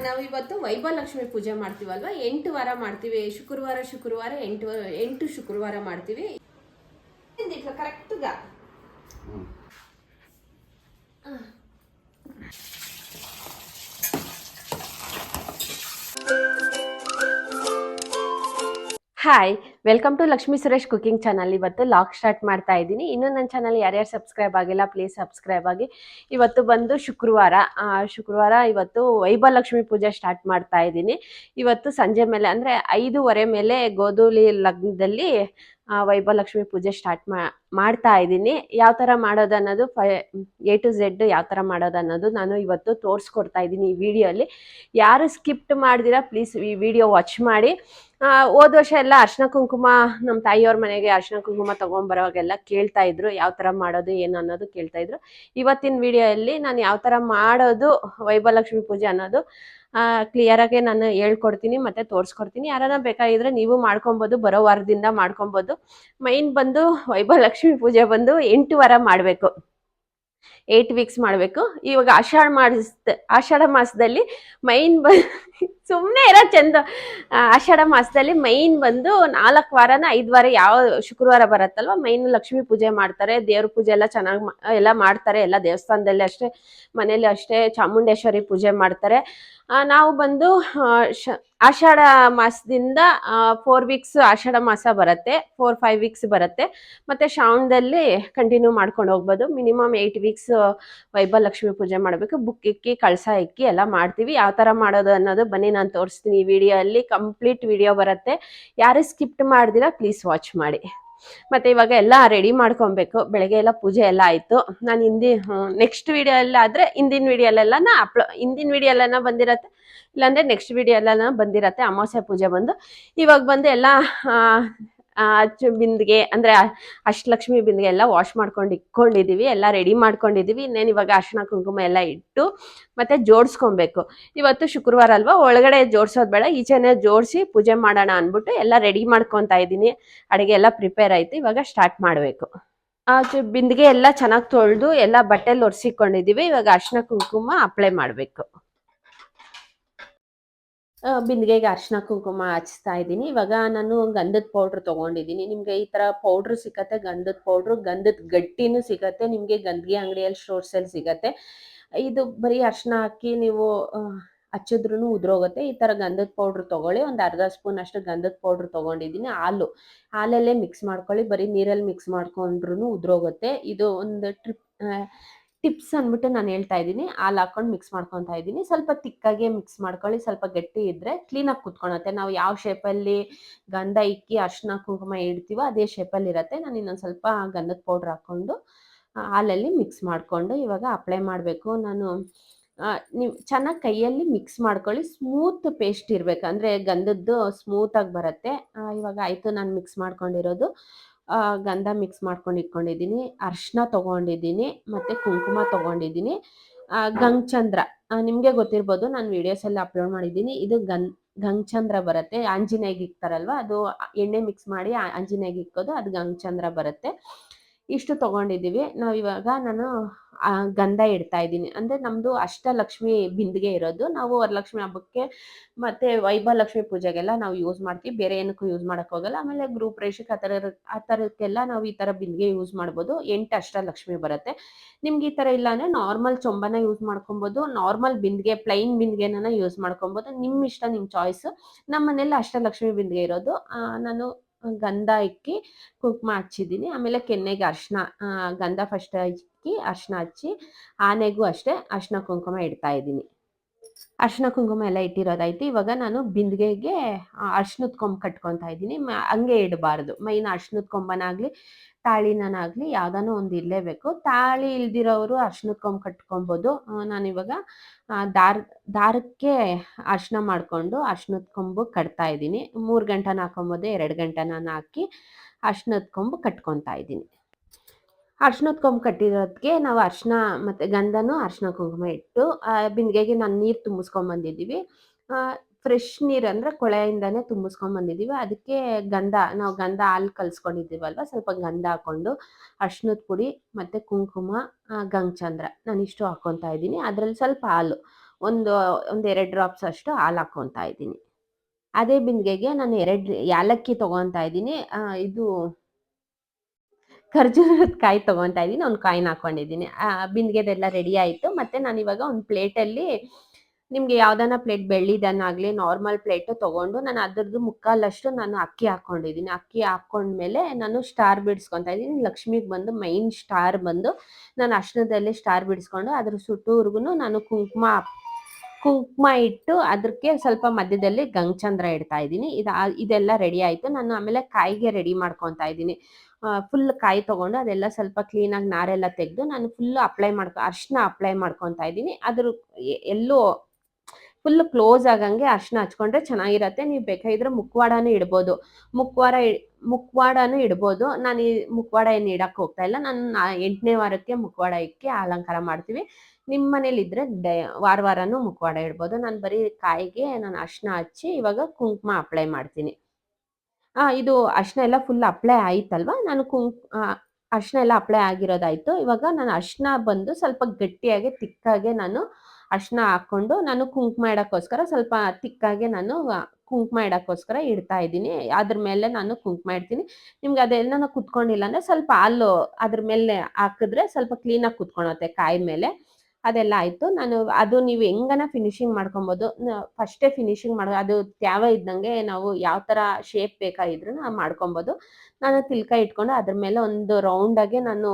ನಾವು ಇವತ್ತು ವೈಭವಲಕ್ಷ್ಮಿ ಪೂಜೆ ಮಾಡ್ತೀವಲ್ವಾ? ಎಂಟು ವಾರ ಮಾಡ್ತೀವಿ. ಶುಕ್ರವಾರ ಶುಕ್ರವಾರ, ಎಂಟು ಎಂಟು ಶುಕ್ರವಾರ ಮಾಡ್ತೀವಿ. ಕರೆಕ್ಟ್ಗ hi welcome to Lakshmi Suresh cooking channel ಇವತ್ತು ಲಾಕ್ ಸ್ಟಾರ್ಟ್ ಮಾಡ್ತಾ ಇದ್ದೀನಿ. ಇನ್ನು ನನ್ನ ಚಾನಲ್ ಯಾರ್ಯಾರು ಸಬ್ಸ್ಕ್ರೈಬ್ ಆಗಿಲ್ಲ ಪ್ಲೀಸ್ ಸಬ್ಸ್ಕ್ರೈಬ್ ಆಗಿ. ಇವತ್ತು ಬಂದು ಶುಕ್ರವಾರ. ಶುಕ್ರವಾರ ಇವತ್ತು ವೈಭಲಕ್ಷ್ಮಿ ಪೂಜೆ ಸ್ಟಾರ್ಟ್ ಮಾಡ್ತಾ ಇದ್ದೀನಿ. ಇವತ್ತು ಸಂಜೆ ಮೇಲೆ, ಅಂದರೆ ಐದೂವರೆ ಮೇಲೆ ಗೋಧೂಲಿ ಲಗ್ನದಲ್ಲಿ ವೈಭಲಕ್ಷ್ಮಿ ಪೂಜೆ ಸ್ಟಾರ್ಟ್ ಮಾಡ್ತಾ ಇದ್ದೀನಿ. ಯಾವ ಥರ ಮಾಡೋದು ಅನ್ನೋದು ಫೈ ಎ ಟು ಝೆಡ್ ಯಾವ ಥರ ಮಾಡೋದು ಅನ್ನೋದು ನಾನು ಇವತ್ತು ತೋರಿಸ್ಕೊಡ್ತಾ ಇದ್ದೀನಿ ಈ ವಿಡಿಯೋಲಿ ಯಾರು ಸ್ಕಿಪ್ಟ್ ಮಾಡಿದಿರ ಪ್ಲೀಸ್ ಈ ವಿಡಿಯೋ ವಾಚ್ ಮಾಡಿ. ಹೋದ್ ವರ್ಷ ಎಲ್ಲ ಅರ್ಶನ ಕುಂಕುಮ ನಮ್ಮ ತಾಯಿಯವ್ರ ಮನೆಗೆ ಅರ್ಶಿನ ಕುಂಕುಮ ತಗೊಂಬರೋವಾಗೆಲ್ಲ ಕೇಳ್ತಾ ಇದ್ರು, ಯಾವ ಥರ ಮಾಡೋದು, ಏನು ಅನ್ನೋದು ಕೇಳ್ತಾ ಇದ್ರು. ಇವತ್ತಿನ ವಿಡಿಯೋಯಲ್ಲಿ ನಾನು ಯಾವ ಥರ ಮಾಡೋದು, ವೈಭವಲಕ್ಷ್ಮಿ ಪೂಜೆ ಅನ್ನೋದು ಕ್ಲಿಯರ್ ಆಗಿ ನಾನು ಹೇಳ್ಕೊಡ್ತೀನಿ, ಮತ್ತೆ ತೋರಿಸ್ಕೊಡ್ತೀನಿ. ಯಾರನ್ನ ಬೇಕಾಗಿದ್ರೆ ನೀವು ಮಾಡ್ಕೊಬೋದು, ಬರೋ ವಾರದಿಂದ ಮಾಡ್ಕೊಬೋದು. ಮೈನ್ ಬಂದು ವೈಭವಲಕ್ಷ್ಮಿ ಪೂಜೆ ಬಂದು ಎಂಟು ವಾರ ಮಾಡಬೇಕು. ಏಯ್ಟ್ ವೀಕ್ಸ್ ಮಾಡಬೇಕು. ಇವಾಗ ಆಷಾಢ ಮಾಡಿಸ್ ಆಷಾಢ ಮಾಸದಲ್ಲಿ ಮೈನ್ ಬ ಸುಮ್ಮನೆ ಇರೋ ಚಂದ. ಆಷಾಢ ಮಾಸದಲ್ಲಿ ಮೈನ್ ಬಂದು ನಾಲ್ಕು ವಾರನ ಐದು ವಾರ ಯಾವ ಶುಕ್ರವಾರ ಬರತ್ತಲ್ವ ಮೈನ್ ಲಕ್ಷ್ಮೀ ಪೂಜೆ ಮಾಡ್ತಾರೆ, ದೇವ್ರ ಪೂಜೆ ಎಲ್ಲ ಚೆನ್ನಾಗಿ ಎಲ್ಲ ಮಾಡ್ತಾರೆ, ಎಲ್ಲ ದೇವಸ್ಥಾನದಲ್ಲಿ ಅಷ್ಟೇ, ಮನೇಲಿ ಅಷ್ಟೇ ಚಾಮುಂಡೇಶ್ವರಿ ಪೂಜೆ ಮಾಡ್ತಾರೆ. ನಾವು ಬಂದು ಆಷಾಢ ಮಾಸದಿಂದ ಫೋರ್ ವೀಕ್ಸ್ ಆಷಾಢ ಮಾಸ ಬರುತ್ತೆ ಫೋರ್ ಫೈವ್ ವೀಕ್ಸ್ ಬರುತ್ತೆ. ಮತ್ತೆ ಶ್ರಾವಣದಲ್ಲಿ ಕಂಟಿನ್ಯೂ ಮಾಡ್ಕೊಂಡು ಹೋಗ್ಬೋದು. ಮಿನಿಮಮ್ ಏಯ್ಟ್ ವೀಕ್ಸ್ ವೈಭವ ಲಕ್ಷ್ಮಿ ಪೂಜೆ ಮಾಡಬೇಕು. ಬುಕ್ ಇಕ್ಕಿ, ಕಳಸ ಇಕ್ಕಿ ಎಲ್ಲ ಮಾಡ್ತೀವಿ. ಯಾವ ಥರ ಮಾಡೋದು ಅನ್ನೋದು ಬನ್ನಿ, ನಾನು ತೋರಿಸ್ತೀನಿ ಈ ವಿಡಿಯೋಲ್ಲಿ ಕಂಪ್ಲೀಟ್ ವಿಡಿಯೋ ಬರುತ್ತೆ. ಯಾರು ಸ್ಕಿಪ್ಟ್ ಮಾಡ್ದಿರಾ ಪ್ಲೀಸ್ ವಾಚ್ ಮಾಡಿ. ಮತ್ತೆ ಇವಾಗ ಎಲ್ಲ ರೆಡಿ ಮಾಡ್ಕೊಬೇಕು. ಬೆಳಗ್ಗೆ ಎಲ್ಲ ಪೂಜೆ ಎಲ್ಲ ಆಯ್ತು. ನಾನು ಹಿಂದಿ ನೆಕ್ಸ್ಟ್ ವಿಡಿಯೋ ಎಲ್ಲ ಆದ್ರೆ ಹಿಂದಿನ ವಿಡಿಯೋ ಎಲ್ಲ ಅಪ್ಲೋ ಹಿಂದಿನ ವಿಡಿಯೋ ಬಂದಿರತ್ತೆ. ಇಲ್ಲಾಂದ್ರೆ ನೆಕ್ಸ್ಟ್ ವಿಡಿಯೋ ಎಲ್ಲ ಬಂದಿರತ್ತೆ. ಅಮಾವಾಸ್ಯ ಪೂಜೆ ಬಂದು. ಇವಾಗ ಬಂದು ಎಲ್ಲ ಆ, ಆ, ಚು- ಬಿಂದಿಗೆ ಅಂದ್ರೆ ಅಷ್ಟಲಕ್ಷ್ಮಿ ಬಿಂದಿಗೆ ಎಲ್ಲ ವಾಶ್ ಮಾಡ್ಕೊಂಡು ಇಟ್ಕೊಂಡಿದೀವಿ ಎಲ್ಲ ರೆಡಿ ಮಾಡ್ಕೊಂಡಿದೀವಿ. ಇನ್ನೇನು ಇವಾಗ ಅರ್ಶಿನ ಕುಂಕುಮ ಎಲ್ಲ ಇಟ್ಟು ಮತ್ತೆ ಜೋಡಿಸ್ಕೊಬೇಕು. ಇವತ್ತು ಶುಕ್ರವಾರ ಅಲ್ವಾ? ಒಳಗಡೆ ಜೋಡ್ಸೋದು ಬೇಡ ಈಚೆನೆ ಜೋಡಿಸಿ ಪೂಜೆ ಮಾಡೋಣ ಅಂದ್ಬಿಟ್ಟು ಎಲ್ಲ ರೆಡಿ ಮಾಡ್ಕೊತಾ ಇದ್ದೀನಿ. ಅಡುಗೆ ಎಲ್ಲ ಪ್ರಿಪೇರ್ ಆಯ್ತು ಇವಾಗ ಸ್ಟಾರ್ಟ್ ಮಾಡಬೇಕು. ಆ ಬಿಂದಿಗೆ ಎಲ್ಲ ಚೆನ್ನಾಗಿ ತೊಳೆದು ಎಲ್ಲ ಬಟ್ಟೆಲಿ ಒರೆಸಿಕೊಂಡಿದ್ದೀವಿ ಇವಾಗ ಅರ್ಶಿನ ಕುಂಕುಮ ಅಪ್ಲೈ ಮಾಡಬೇಕು. ಬಿಂದಿಗೆಗೆ ಅರ್ಶಿನ ಕುಂಕುಮ ಹಚ್ತಾ ಇದ್ದೀನಿ. ಇವಾಗ ನಾನು ಗಂಧದ ಪೌಡ್ರ್ ತೊಗೊಂಡಿದ್ದೀನಿ. ನಿಮಗೆ ಈ ಥರ ಪೌಡ್ರ್ ಸಿಗತ್ತೆ, ಗಂಧದ ಪೌಡ್ರು ಗಂಧದ ಗಟ್ಟಿನೂ ಸಿಗತ್ತೆ, ನಿಮಗೆ ಗಂಧಿಗೆ ಅಂಗಡಿಯಲ್ಲಿ ಸ್ಟೋರ್ಸಲ್ಲಿ ಸಿಗತ್ತೆ. ಇದು ಬರೀ ಅರ್ಶಿನ ಹಾಕಿ ನೀವು ಹಚ್ಚಿದ್ರೂ ಉದ್ರೋಗುತ್ತೆ. ಈ ಥರ ಗಂಧದ ಪೌಡ್ರ್ ತೊಗೊಳ್ಳಿ. ಒಂದು ಅರ್ಧ ಸ್ಪೂನ್ ಅಷ್ಟು ಗಂಧದ ಪೌಡ್ರ್ ತೊಗೊಂಡಿದ್ದೀನಿ. ಹಾಲು, ಹಾಲಲ್ಲೇ ಮಿಕ್ಸ್ ಮಾಡ್ಕೊಳ್ಳಿ. ಬರೀ ನೀರಲ್ಲಿ ಮಿಕ್ಸ್ ಮಾಡ್ಕೊಂಡ್ರು ಉದ್ರೋಗುತ್ತೆ. ಇದು ಒಂದು ಟ್ರಿಪ್ ಟಿಪ್ಸ್ ಅಂದ್ಬಿಟ್ಟು ನಾನು ಹೇಳ್ತಾ ಇದ್ದೀನಿ. ಹಾಲು ಹಾಕೊಂಡು ಮಿಕ್ಸ್ ಮಾಡ್ಕೊತಾ ಇದ್ದೀನಿ. ಸ್ವಲ್ಪ ತಿಕ್ಕಾಗೆ ಮಿಕ್ಸ್ ಮಾಡ್ಕೊಳ್ಳಿ. ಸ್ವಲ್ಪ ಗಟ್ಟಿ ಇದ್ದರೆ ಕ್ಲೀನಾಗಿ ಕುತ್ಕೊಳತ್ತೆ. ನಾವು ಯಾವ ಶೇಪಲ್ಲಿ ಗಂಧ ಇಕ್ಕಿ ಅರ್ಶನ ಕುಂಕುಮ ಇಡ್ತೀವೋ ಅದೇ ಶೇಪಲ್ಲಿ ಇರುತ್ತೆ. ನಾನು ಇನ್ನೊಂದು ಸ್ವಲ್ಪ ಗಂಧದ ಪೌಡ್ರ್ ಹಾಕ್ಕೊಂಡು ಹಾಲಲ್ಲಿ ಮಿಕ್ಸ್ ಮಾಡಿಕೊಂಡು ಇವಾಗ ಅಪ್ಲೈ ಮಾಡಬೇಕು. ನಾನು ನೀವು ಚೆನ್ನಾಗಿ ಕೈಯಲ್ಲಿ ಮಿಕ್ಸ್ ಮಾಡ್ಕೊಳ್ಳಿ. ಸ್ಮೂತ್ ಪೇಸ್ಟ್ ಇರಬೇಕು. ಅಂದರೆ ಗಂಧದ್ದು ಸ್ಮೂತಾಗಿ ಬರುತ್ತೆ. ಇವಾಗ ಆಯಿತು. ನಾನು ಮಿಕ್ಸ್ ಮಾಡ್ಕೊಂಡಿರೋದು. ಗಂಧ ಮಿಕ್ಸ್ ಮಾಡ್ಕೊಂಡು ಇಟ್ಕೊಂಡಿದ್ದೀನಿ. ಅರ್ಶಿನ ತೊಗೊಂಡಿದ್ದೀನಿ, ಮತ್ತು ಕುಂಕುಮ ತೊಗೊಂಡಿದ್ದೀನಿ. ಗಂಗ್ಚಂದ್ರ ನಿಮಗೆ ಗೊತ್ತಿರ್ಬೋದು, ನಾನು ವೀಡಿಯೋಸಲ್ಲಿ ಅಪ್ಲೋಡ್ ಮಾಡಿದ್ದೀನಿ. ಇದು ಗನ್, ಗಂಗಚಂದ್ರ ಬರುತ್ತೆ. ಆಂಜನೇಯಗೆ ಇಕ್ತಾರಲ್ವ? ಅದು ಎಣ್ಣೆ ಮಿಕ್ಸ್ ಮಾಡಿ ಆಂಜನೇಯಗೆ ಇಕ್ಕೋದು, ಅದು ಗಂಗಚಂದ್ರ ಬರುತ್ತೆ. ಇಷ್ಟು ತೊಗೊಂಡಿದ್ದೀವಿ. ನಾವಿವಾಗ ನಾನು ಗಂಧ ಇಡ್ತಾ ಇದ್ದೀನಿ. ಅಂದರೆ ನಮ್ಮದು ಅಷ್ಟಲಕ್ಷ್ಮಿ ಬಿಂದಿಗೆ ಇರೋದು. ನಾವು ವರಲಕ್ಷ್ಮಿ ಹಬ್ಬಕ್ಕೆ ಮತ್ತು ವೈಭವಲಕ್ಷ್ಮಿ ಪೂಜೆಗೆಲ್ಲ ನಾವು ಯೂಸ್ ಮಾಡ್ತೀವಿ. ಬೇರೆ ಏನಕ್ಕೂ ಯೂಸ್ ಮಾಡೋಕ್ಕೆ ಹೋಗಲ್ಲ. ಆಮೇಲೆ ಗ್ರೂಪ್ ರೇಷಕ್ಕೆ ಆ ಥರ, ಆ ಥರಕ್ಕೆಲ್ಲ ನಾವು ಈ ಥರ ಬಿಂದಿಗೆ ಯೂಸ್ ಮಾಡ್ಬೋದು. ಎಂಟು ಅಷ್ಟಲಕ್ಷ್ಮಿ ಬರುತ್ತೆ. ನಿಮ್ಗೆ ಈ ಥರ ಇಲ್ಲ ಅಂದರೆ ನಾರ್ಮಲ್ ಚೊಂಬನ ಯೂಸ್ ಮಾಡ್ಕೊಬೋದು. ನಾರ್ಮಲ್ ಬಿಂದಿಗೆ ಪ್ಲೈನ್ ಬಿಂದಿಗೆನ ಯೂಸ್ ಮಾಡ್ಕೊಬೋದು. ನಿಮ್ಮ ಇಷ್ಟ ನಿಮ್ಮ ಚಾಯ್ಸು ನಮ್ಮ ಮನೇಲಿ ಅಷ್ಟಲಕ್ಷ್ಮಿ ಬಿಂದಿಗೆ ಇರೋದು. ನಾನು ಗಂಧ ಇಕ್ಕಿ ಕುಂಕುಮ ಹಚ್ಚಿದ್ದೀನಿ ಆಮೇಲೆ ಕೆನ್ನೆಗೆ ಅರ್ಶಿನ ಗಂಧ ಫಸ್ಟ್ ಇಕ್ಕಿ, ಅರ್ಶಿನ ಹಚ್ಚಿ, ಆನೆಗೂ ಅಷ್ಟೇ ಅರ್ಶಿನ ಕುಂಕುಮ ಇಡ್ತಾ ಇದ್ದೀನಿ. ಅರ್ಶಿನ ಕುಂಕುಮ ಎಲ್ಲ ಇಟ್ಟಿರೋದಾಯ್ತು ಇವಾಗ ನಾನು ಬಿಂದಿಗೆಗೆ ಅರ್ಶಿನದ ಕೊಂಬು ಕಟ್ಕೊತಾ ಇದ್ದೀನಿ. ಹಂಗೆ ಇಡಬಾರ್ದು. ಮೈನ್ ಅರ್ಶಿನದ ಕೊಂಬನಾಗ್ಲಿ ತಾಳಿನಾಗ್ಲಿ ಯಾವ್ದಾನೋ ಒಂದು ಇರಲೇಬೇಕು. ತಾಳಿ ಇಲ್ದಿರೋರು ಅರ್ಶಿನದ ಕೊಂಬ್ ಕಟ್ಕೊಬೋದು. ನಾನಿವಾಗ ದಾರ, ದಾರಕ್ಕೆ ಅರ್ಶಿನ ಮಾಡಿಕೊಂಡು ಅರ್ಶಿನದ ಕೊಂಬು ಕಟ್ತಾ ಇದ್ದೀನಿ. ಮೂರು ಗಂಟೆನ ಹಾಕೊಂಬೋದು, ಎರಡು ಗಂಟೆನ ಹಾಕಿ ಅರ್ಶಿನದ ಕೊಂಬು ಕಟ್ಕೊತಾ ಇದ್ದೀನಿ. ಅರ್ಶಿನದ ಕೊಂಬು ಕಟ್ಟಿರೋದಕ್ಕೆ ನಾವು ಅರ್ಶಿನ ಮತ್ತು ಗಂಧನೂ ಅರ್ಶಿನ ಕುಂಕುಮ ಇಟ್ಟು ಬಿಂದಿಗೆಗೆ ನಾನು ನೀರು ತುಂಬಿಸ್ಕೊಂಬಂದಿದ್ದೀವಿ ಫ್ರೆಶ್ ನೀರು ಅಂದರೆ ಕೊಳೆಯಿಂದನೇ ತುಂಬಿಸ್ಕೊಂಬಂದಿದ್ದೀವಿ ಅದಕ್ಕೆ ಗಂಧ, ನಾವು ಗಂಧ ಹಾಲು ಕಲ್ಸ್ಕೊಂಡಿದ್ದೀವಲ್ವ? ಸ್ವಲ್ಪ ಗಂಧ ಹಾಕ್ಕೊಂಡು ಅರ್ಶಿನದ ಪುಡಿ ಮತ್ತು ಕುಂಕುಮ ಗಂಗಚಂದ್ರ ನಾನು ಇಷ್ಟು ಹಾಕ್ಕೊತಾ ಇದ್ದೀನಿ. ಅದರಲ್ಲಿ ಸ್ವಲ್ಪ ಹಾಲು, ಒಂದು ಒಂದು ಎರಡು ಡ್ರಾಪ್ಸ್ ಅಷ್ಟು ಹಾಲು ಹಾಕ್ಕೊತಾ ಇದ್ದೀನಿ. ಅದೇ ಬಿಂದಿಗೆಗೆ ನಾನು ಎರಡು ಯಾಲಕ್ಕಿ ತೊಗೊತಾ ಇದ್ದೀನಿ. ಇದು ಖರ್ಜೂರದ ಕಾಯಿ ತಗೊಂತಾ ಇದ್ದೀನಿ ಒಂದು ಕಾಯಿನ ಹಾಕ್ಕೊಂಡಿದ್ದೀನಿ ಬಿಂದಿಗೆದೆಲ್ಲ ರೆಡಿ ಆಯಿತು. ನಾನು ಇವಾಗ ಒಂದು ಪ್ಲೇಟಲ್ಲಿ ನಿಮಗೆ ಯಾವ್ದಾನ ಪ್ಲೇಟ್ ಬೆಳ್ಳಿದನ್ನಾಗಲಿ ನಾರ್ಮಲ್ ಪ್ಲೇಟ್ ತಗೊಂಡು ನಾನು ಅದ್ರದ್ದು ಮುಕ್ಕಾಲಷ್ಟು ನಾನು ಅಕ್ಕಿ ಹಾಕೊಂಡಿದ್ದೀನಿ ಅಕ್ಕಿ ಹಾಕೊಂಡ್ಮೇಲೆ ನಾನು ಸ್ಟಾರ್ ಬಿಡಿಸ್ಕೊತಾ ಇದ್ದೀನಿ ಲಕ್ಷ್ಮಿಗೆ ಬಂದು ಮೈನ್ ಸ್ಟಾರ್ ಬಂದು ನಾನು ಅಶ್ನದಲ್ಲಿ ಸ್ಟಾರ್ ಬಿಡಿಸ್ಕೊಂಡು ಅದ್ರ ಸುಟ್ಟೂರ್ಗು ನಾನು ಕುಂಕುಮ ಕುಂಕುಮ ಇಟ್ಟು ಅದಕ್ಕೆ ಸ್ವಲ್ಪ ಮಧ್ಯದಲ್ಲಿ ಗಂಗಚಂದ್ರ ಇಡ್ತಾ ಇದ್ದೀನಿ ಇದು ಇದೆಲ್ಲ ರೆಡಿ ಆಯಿತು. ನಾನು ಆಮೇಲೆ ಕಾಯಿಗೆ ರೆಡಿ ಮಾಡ್ಕೊತಾ ಇದ್ದೀನಿ ಫುಲ್ ಕಾಯಿ ತಗೊಂಡು ಅದೆಲ್ಲ ಸ್ವಲ್ಪ ಕ್ಲೀನ್ ಆಗಿ ನಾರೆಲ್ಲ ತೆಗೆದು ನಾನು ಫುಲ್ ಅಪ್ಲೈ ಮಾಡ್ಕೊ, ಅರ್ಶಿನ ಅಪ್ಲೈ ಮಾಡ್ಕೊತಾ ಇದ್ದೀನಿ. ಅದ್ರ ಎಲ್ಲೂ ಫುಲ್ ಕ್ಲೋಸ್ ಆಗಂಗೆ ಅರ್ಶಿನ ಹಚ್ಕೊಂಡ್ರೆ ಚೆನ್ನಾಗಿರತ್ತೆ. ನೀವು ಬೇಕಾಗಿದ್ರೆ ಮುಖವಾಡನೂ ಇಡ್ಬೋದು. ಮುಖವಾಡ ಮುಖವಾಡನೂ ಇಡ್ಬೋದು. ನಾನು ಈ ಮುಖವಾಡ ಏನು ಇಡಕ್ಕೆ ಹೋಗ್ತಾ ಇಲ್ಲ. ನಾನು ಎಂಟನೇ ವಾರಕ್ಕೆ ಮುಖವಾಡ ಇಕ್ಕಿ ಅಲಂಕಾರ ಮಾಡ್ತೀವಿ. ನಿಮ್ಮ ಮನೇಲಿ ಇದ್ರೆ ಡೈ, ವಾರ ವಾರನೂ ಮುಖವಾಡ ಇಡ್ಬೋದು. ನಾನು ಬರೀ ಕಾಯಿಗೆ ನಾನು ಅರ್ಶಿನ ಹಚ್ಚಿ ಇವಾಗ ಕುಂಕುಮ ಅಪ್ಲೈ ಮಾಡ್ತೀನಿ. ಇದು ಅರ್ಶಿನ ಎಲ್ಲ ಫುಲ್ ಅಪ್ಲೈ ಆಯ್ತಲ್ವಾ? ನಾನು ಕುಂ ಆ, ಅರ್ಶಿನ ಎಲ್ಲ ಅಪ್ಲೈ ಆಗಿರೋದಾಯ್ತು. ಇವಾಗ ನಾನು ಅರ್ಶಿನ ಬಂದು ಸ್ವಲ್ಪ ಗಟ್ಟಿಯಾಗಿ ತಿಕ್ಕಾಗೆ ನಾನು ಅರ್ಶಿನ ಹಾಕ್ಕೊಂಡು ನಾನು ಕುಂಕುಮ ಇಡೋಕ್ಕೋಸ್ಕರ ಸ್ವಲ್ಪ ತಿಕ್ಕಾಗೆ ನಾನು ಆ, ಕುಂಕುಮ ಇಡೋಕ್ಕೋಸ್ಕರ ಇಡ್ತಾ ಇದ್ದೀನಿ. ಅದ್ರ ಮೇಲೆ ನಾನು ಕುಂಕುಮ ಇಡ್ತೀನಿ. ನಿಮ್ಗೆ ಅದೆಲ್ಲ ಕುತ್ಕೊಂಡಿಲ್ಲ ಅಂದರೆ ಸ್ವಲ್ಪ ಹಾಲು ಅದ್ರ ಮೇಲೆ ಹಾಕಿದ್ರೆ ಸ್ವಲ್ಪ ಕ್ಲೀನಾಗಿ ಕುತ್ಕೊಳತ್ತೆ ಕಾಯಿ ಮೇಲೆ. ಅದೆಲ್ಲ ಆಯಿತು. ನಾನು ಅದು ನೀವು ಹೆಂಗನ ಫಿನಿಶಿಂಗ್ ಮಾಡ್ಕೊಬೋದು ಫಸ್ಟೇ ಫಿನಿಶಿಂಗ್ ಮಾಡೋ, ಅದು ತ್ಯಾವ ಇದ್ದಂಗೆ ನಾವು ಯಾವ ಥರ ಶೇಪ್ ಬೇಕಾಗಿದ್ರು ಮಾಡ್ಕೊಬೋದು. ನಾನು ತಿಲ್ಕ ಇಟ್ಕೊಂಡು ಅದ್ರ ಮೇಲೆ ಒಂದು ರೌಂಡಾಗೆ ನಾನು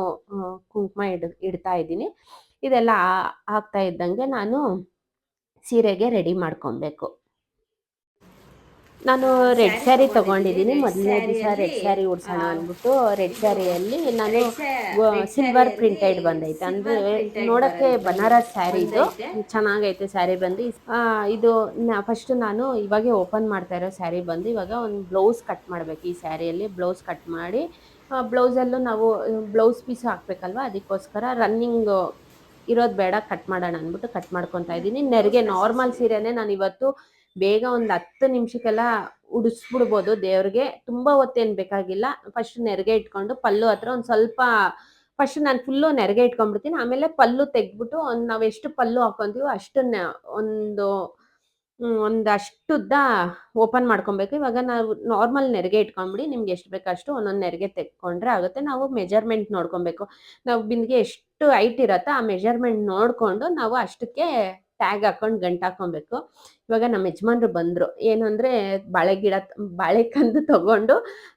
ಕುಂಕುಮ ಇಡ್, ಇಡ್ತಾ ಇದ್ದೀನಿ. ಇದೆಲ್ಲ ಆಗ್ತಾ ಇದ್ದಂಗೆ ನಾನು ಸೀರೆಗೆ ರೆಡಿ ಮಾಡ್ಕೊಬೇಕು. ನಾನು ರೆಡ್ ಸ್ಯಾರಿ ತಗೊಂಡಿದ್ದೀನಿ. ಮೊದಲನೇ ದಿವಸ ರೆಡ್ ಸ್ಯಾರಿ ಉಡ್ಸೋಣ ಅಂದ್ಬಿಟ್ಟು ರೆಡ್ ಸ್ಯಾರಿಯಲ್ಲಿ ನಾನು ಸಿಲ್ವರ್ ಪ್ರಿಂಟೆಡ್ ಬಂದೈತೆ. ಅಂದ್ರೆ ನೋಡಕ್ಕೆ ಬನಾರಸ್ ಸ್ಯಾರಿ ಇದು. ಚೆನ್ನಾಗೈತೆ ಸ್ಯಾರಿ ಬಂದು. ಇದು ಫಸ್ಟ್ ನಾನು ಇವಾಗೆ ಓಪನ್ ಮಾಡ್ತಾ ಇರೋ ಸ್ಯಾರಿ ಬಂದು ಇವಾಗ ಒಂದು ಬ್ಲೌಸ್ ಕಟ್ ಮಾಡಬೇಕು ಈ ಸ್ಯಾರಿಯಲ್ಲಿ. ಬ್ಲೌಸ್ ಕಟ್ ಮಾಡಿ ಬ್ಲೌಸಲ್ಲೂ ನಾವು, ಬ್ಲೌಸ್ ಪೀಸ್ ಹಾಕ್ಬೇಕಲ್ವಾ? ಅದಕ್ಕೋಸ್ಕರ ರನ್ನಿಂಗ್ ಇರೋದು ಬೇಡ, ಕಟ್ ಮಾಡೋಣ ಅಂದ್ಬಿಟ್ಟು ಕಟ್ ಮಾಡ್ಕೊತಾ ಇದ್ದೀನಿ. ನೆರಿಗೆ ನಾರ್ಮಲ್ ಸೀರೆನೇ ನಾನು ಇವತ್ತು ಬೇಗ ಒಂದು ಹತ್ತು ನಿಮಿಷಕ್ಕೆಲ್ಲ ಉಡಿಸ್ಬಿಡ್ಬೋದು. ದೇವ್ರಿಗೆ ತುಂಬ ಹೊತ್ತೇನು ಬೇಕಾಗಿಲ್ಲ. ಫಸ್ಟ್ ನೆರಿಗೆ ಇಟ್ಕೊಂಡು ಪಲ್ಲು ಹತ್ರ ಒಂದು ಸ್ವಲ್ಪ ಫಸ್ಟ್ ನಾನು ಫುಲ್ಲು ನೆರಿಗೆ ಇಟ್ಕೊಂಡ್ಬಿಡ್ತೀನಿ. ಆಮೇಲೆ ಪಲ್ಲು ತೆಗೆದ್ಬಿಟ್ಟು ಒಂದು ನಾವು ಎಷ್ಟು ಪಲ್ಲು ಹಾಕೊಂತೀವೋ ಅಷ್ಟನ್ನ ಒಂದು ಒಂದಷ್ಟುದ್ದ ಓಪನ್ ಮಾಡ್ಕೊಬೇಕು. ಇವಾಗ ನಾವು ನಾರ್ಮಲ್ ನೆರಿಗೆ ಇಟ್ಕೊಂಡ್ಬಿಡಿ, ನಿಮ್ಗೆ ಎಷ್ಟು ಬೇಕೋ ಅಷ್ಟು ಒಂದೊಂದು ನೆರಿಗೆ ತೆಕ್ಕೊಂಡ್ರೆ ಆಗುತ್ತೆ. ನಾವು ಮೆಜರ್ಮೆಂಟ್ ನೋಡ್ಕೊಬೇಕು. ನಾವು ಬಿಂದಿಗೆ ಎಷ್ಟು ಹೈಟ್ ಇರತ್ತೋ ಆ ಮೆಜರ್ಮೆಂಟ್ ನೋಡಿಕೊಂಡು ನಾವು ಅಷ್ಟಕ್ಕೆ ಟ್ಯಾಗ್ ಹಾಕೊಂಡು ಗಂಟು ಹಾಕೊಬೇಕು. ಇವಾಗ ನಮ್ಮ ಯಜಮಾನ್ರು ಬಂದರು. ಏನಂದ್ರೆ ಬಾಳೆ ಗಿಡ ಬಾಳೆ ಬಾಳೆಕಂದು ತಗೊಂಡು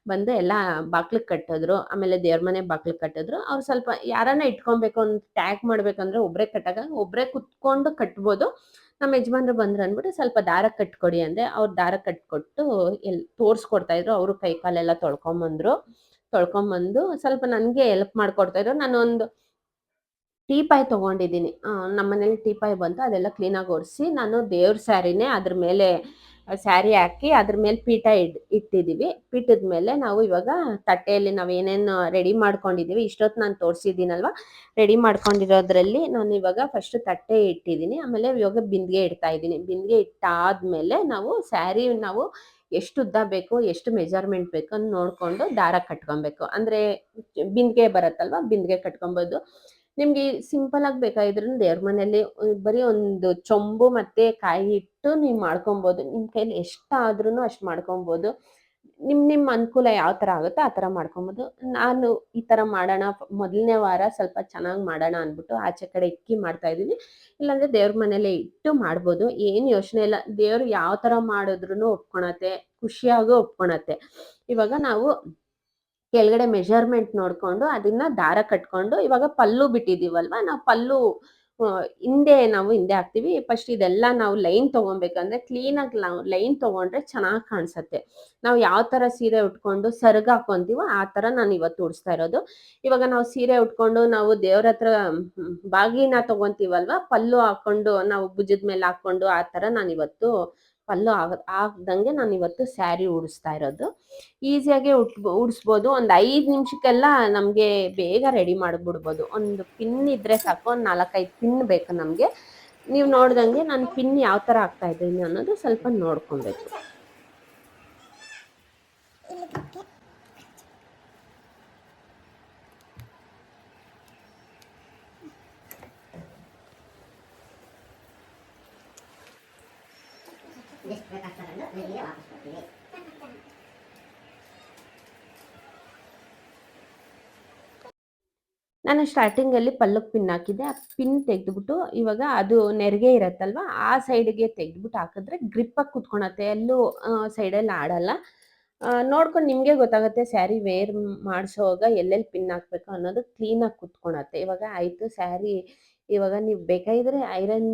ಬಂದು ಎಲ್ಲ ಬಾಗ್ಲಿಗೆ ಕಟ್ಟಿದ್ರು. ಆಮೇಲೆ ದೇವ್ರ ಮನೆ ಬಾಗ್ಲಿಗೆ ಕಟ್ಟಿದ್ರು. ಅವ್ರು ಸ್ವಲ್ಪ ಯಾರನ್ನ ಇಟ್ಕೊಬೇಕು ಅಂತ ಟ್ಯಾಗ್ ಮಾಡ್ಬೇಕಂದ್ರೆ ಒಬ್ರೇ ಕಟ್ಟಾಗ ಒಬ್ರೇ ಕುತ್ಕೊಂಡು ಕಟ್ಬೋದು. ನಮ್ಮ ಯಜಮಾನ್ರು ಬಂದ್ರು ಅಂದ್ಬಿಟ್ಟು ಸ್ವಲ್ಪ ದಾರ ಕಟ್ಕೊಡಿ ಅಂದೆ. ಅವ್ರು ದಾರ ಕಟ್ಕೊಟ್ಟು ಎಲ್, ತೋರ್ಸ್ಕೊಡ್ತಾ ಇದ್ರು. ಅವರು ಕೈ ಕಾಲೆಲ್ಲ ತೊಳ್ಕೊಂಬಂದ್ರು. ತೊಳ್ಕೊಂಬಂದು ಸ್ವಲ್ಪ ನನಗೆ ಹೆಲ್ಪ್ ಮಾಡ್ಕೊಡ್ತಾ ಇದ್ರು. ನಾನು ಒಂದು ಟೀಪಾಯ್ ತೊಗೊಂಡಿದ್ದೀನಿ. ನಮ್ಮ ಮನೇಲಿ ಟೀಪಾಯ್ ಬಂತು, ಅದೆಲ್ಲ ಕ್ಲೀನಾಗಿ ಒರೆಸಿ ನಾನು ದೇವ್ರ ಸ್ಯಾರಿನೇ ಅದ್ರ ಮೇಲೆ ಸ್ಯಾರಿ ಹಾಕಿ ಅದ್ರ ಮೇಲೆ ಪೀಠ ಇಡ್ ಇಟ್ಟಿದ್ದೀವಿ ಪೀಠದ ಮೇಲೆ ನಾವು ಇವಾಗ ತಟ್ಟೆಯಲ್ಲಿ ನಾವು ಏನೇನು ರೆಡಿ ಮಾಡ್ಕೊಂಡಿದ್ದೀವಿ ಇಷ್ಟೊತ್ತು ನಾನು ತೋರಿಸಿದ್ದೀನಲ್ವ ರೆಡಿ ಮಾಡ್ಕೊಂಡಿರೋದ್ರಲ್ಲಿ ನಾನು ಇವಾಗ ಫಸ್ಟ್ ತಟ್ಟೆ ಇಟ್ಟಿದ್ದೀನಿ ಆಮೇಲೆ ಇವಾಗ ಬಿಂದಿಗೆ ಇಡ್ತಾ ಇದ್ದೀನಿ. ಬಿಂದಿಗೆ ಇಟ್ಟಾದ್ಮೇಲೆ ನಾವು ಸ್ಯಾರಿ ನಾವು ಎಷ್ಟು ಉದ್ದ ಬೇಕು, ಎಷ್ಟು ಮೆಜರ್ಮೆಂಟ್ ಬೇಕು ಅಂತ ನೋಡಿಕೊಂಡು ದಾರ ಕಟ್ಕೊಬೇಕು. ಅಂದರೆ ಬಿಂದಿಗೆ ಬರುತ್ತಲ್ವ, ಬಿಂದಿಗೆ ಕಟ್ಕೊಬೋದು. ನಿಮ್ಗೆ ಸಿಂಪಲ್ ಆಗಿ ಬೇಕಾಗಿದ್ರು ದೇವ್ರ ಮನೆಯಲ್ಲಿ ಬರೀ ಒಂದು ಚೊಂಬು ಮತ್ತೆ ಕಾಯಿ ಇಟ್ಟು ನೀವು ಮಾಡ್ಕೊಬೋದು. ನಿಮ್ಮ ಕೈಲಿ ಎಷ್ಟಾದ್ರೂ ಅಷ್ಟು ಮಾಡ್ಕೊಬೋದು. ನಿಮ್ಮ ನಿಮ್ಮ ಅನುಕೂಲ ಯಾವ ತರ ಆಗುತ್ತೋ ಆ ಥರ ಮಾಡ್ಕೊಬೋದು. ನಾನು ಈ ತರ ಮಾಡೋಣ ಮೊದಲನೇ ವಾರ ಸ್ವಲ್ಪ ಚೆನ್ನಾಗಿ ಮಾಡೋಣ ಅಂದ್ಬಿಟ್ಟು ಆಚೆ ಕಡೆ ಇಕ್ಕಿ ಮಾಡ್ತಾ ಇದ್ದೀನಿ. ಇಲ್ಲಾಂದ್ರೆ ದೇವ್ರ ಮನೇಲೆ ಇಟ್ಟು ಮಾಡ್ಬೋದು. ಏನು ಯೋಚನೆ ಇಲ್ಲ. ದೇವ್ರು ಯಾವ ತರ ಮಾಡಿದ್ರು ಒಪ್ಕೊಳತ್ತೆ. ಖುಷಿಯಾಗೂ ಒಪ್ಕೊಳತ್ತೆ. ಇವಾಗ ನಾವು ಕೆಳಗಡೆ ಮೆಷರ್ಮೆಂಟ್ ನೋಡ್ಕೊಂಡು ಅದನ್ನ ದಾರ ಕಟ್ಕೊಂಡು ಇವಾಗ ಪಲ್ಲು ಬಿಟ್ಟಿದೀವಲ್ವಾ ನಾವು ಪಲ್ಲು ಹಿಂದೆ ನಾವು ಹಿಂದೆ ಹಾಕ್ತಿವಿ. ಫಸ್ಟ್ ಇದೆಲ್ಲ ನಾವು ಲೈನ್ ತಗೊಬೇಕಂದ್ರೆ ಕ್ಲೀನ್ ಆಗಿ ಲೈನ್ ತಗೊಂಡ್ರೆ ಚೆನ್ನಾಗಿ ಕಾಣಿಸುತ್ತೆ. ನಾವು ಯಾವ ತರ ಸೀರೆ ಉಟ್ಕೊಂಡು ಸರ್ಗ ಹಾಕೊಂತೀವೋ ಆ ತರ ನಾನು ಇವತ್ತು ಉಡಿಸ್ತಾ ಇರೋದು. ಇವಾಗ ನಾವು ಸೀರೆ ಉಟ್ಕೊಂಡು ನಾವು ದೇವ್ರ ಹತ್ರ ಬಾಗಿನ ತಗೊಂತೀವಲ್ವಾ? ಪಲ್ಲು ಹಾಕೊಂಡು ನಾವು ಭುಜದ ಮೇಲೆ ಹಾಕೊಂಡು ಆ ತರ ನಾನು ಇವತ್ತು ಪಲ್ಲು ಆಗ, ಆಗ್ದಂಗೆ ನಾನು ಇವತ್ತು ಸ್ಯಾರಿ ಉಡಿಸ್ತಾ ಇರೋದು. ಈಸಿಯಾಗಿ ಉಟ್, ಉಡಿಸ್ಬೋದು. ಒಂದು ಐದು ನಿಮಿಷಕ್ಕೆಲ್ಲ ನಮಗೆ ಬೇಗ ರೆಡಿ ಮಾಡಿಬಿಡ್ಬೋದು. ಒಂದು ಪಿನ್ ಇದ್ದರೆ ಸಾಕು. ಒಂದು ನಾಲ್ಕೈದು ಪಿನ್ ಬೇಕು ನಮಗೆ. ನೀವು ನೋಡ್ದಂಗೆ ನಾನು ಪಿನ್ ಯಾವ ಥರ ಹಾಕ್ತಾ ಇದ್ದೀನಿ ಅನ್ನೋದು ಸ್ವಲ್ಪ ನೋಡ್ಕೊಬೇಕು. ನಿಮಗೆ ವಾಪಸ್ ಕೊಡ್ತೀವಿ ನಾನು ಸ್ಟಾರ್ಟಿಂಗಲ್ಲಿ ಪಲ್ಲಕ್ ಪಿನ್ ಹಾಕಿದ್ದೆ, ಆ ಪಿನ್ ತೆಗೆದುಬಿಟ್ಟು ಇವಾಗ ಅದು ನೆರಿಗೆ ಇರತ್ತಲ್ವ, ಆ ಸೈಡ್ಗೆ ತೆಗೆದುಬಿಟ್ಟು ಹಾಕಿದ್ರೆ ಗ್ರಿಪ್ಪಾಗಿ ಕುತ್ಕೊಳತ್ತೆ. ಎಲ್ಲೂ ಸೈಡಲ್ಲಿ ಆಡಲ್ಲ. ನೋಡ್ಕೊಂಡು ನಿಮಗೆ ಗೊತ್ತಾಗುತ್ತೆ ಸ್ಯಾರಿ ವೇರ್ ಮಾಡಿಸೋವಾಗ ಎಲ್ಲೆಲ್ಲಿ ಪಿನ್ ಹಾಕ್ಬೇಕು ಅನ್ನೋದು ಕ್ಲೀನಾಗಿ ಕುತ್ಕೊಳತ್ತೆ. ಇವಾಗ ಆಯಿತು ಸ್ಯಾರಿ ಇವಾಗ ನೀವು ಬೇಕಾಗಿದ್ರೆ ಐರನ್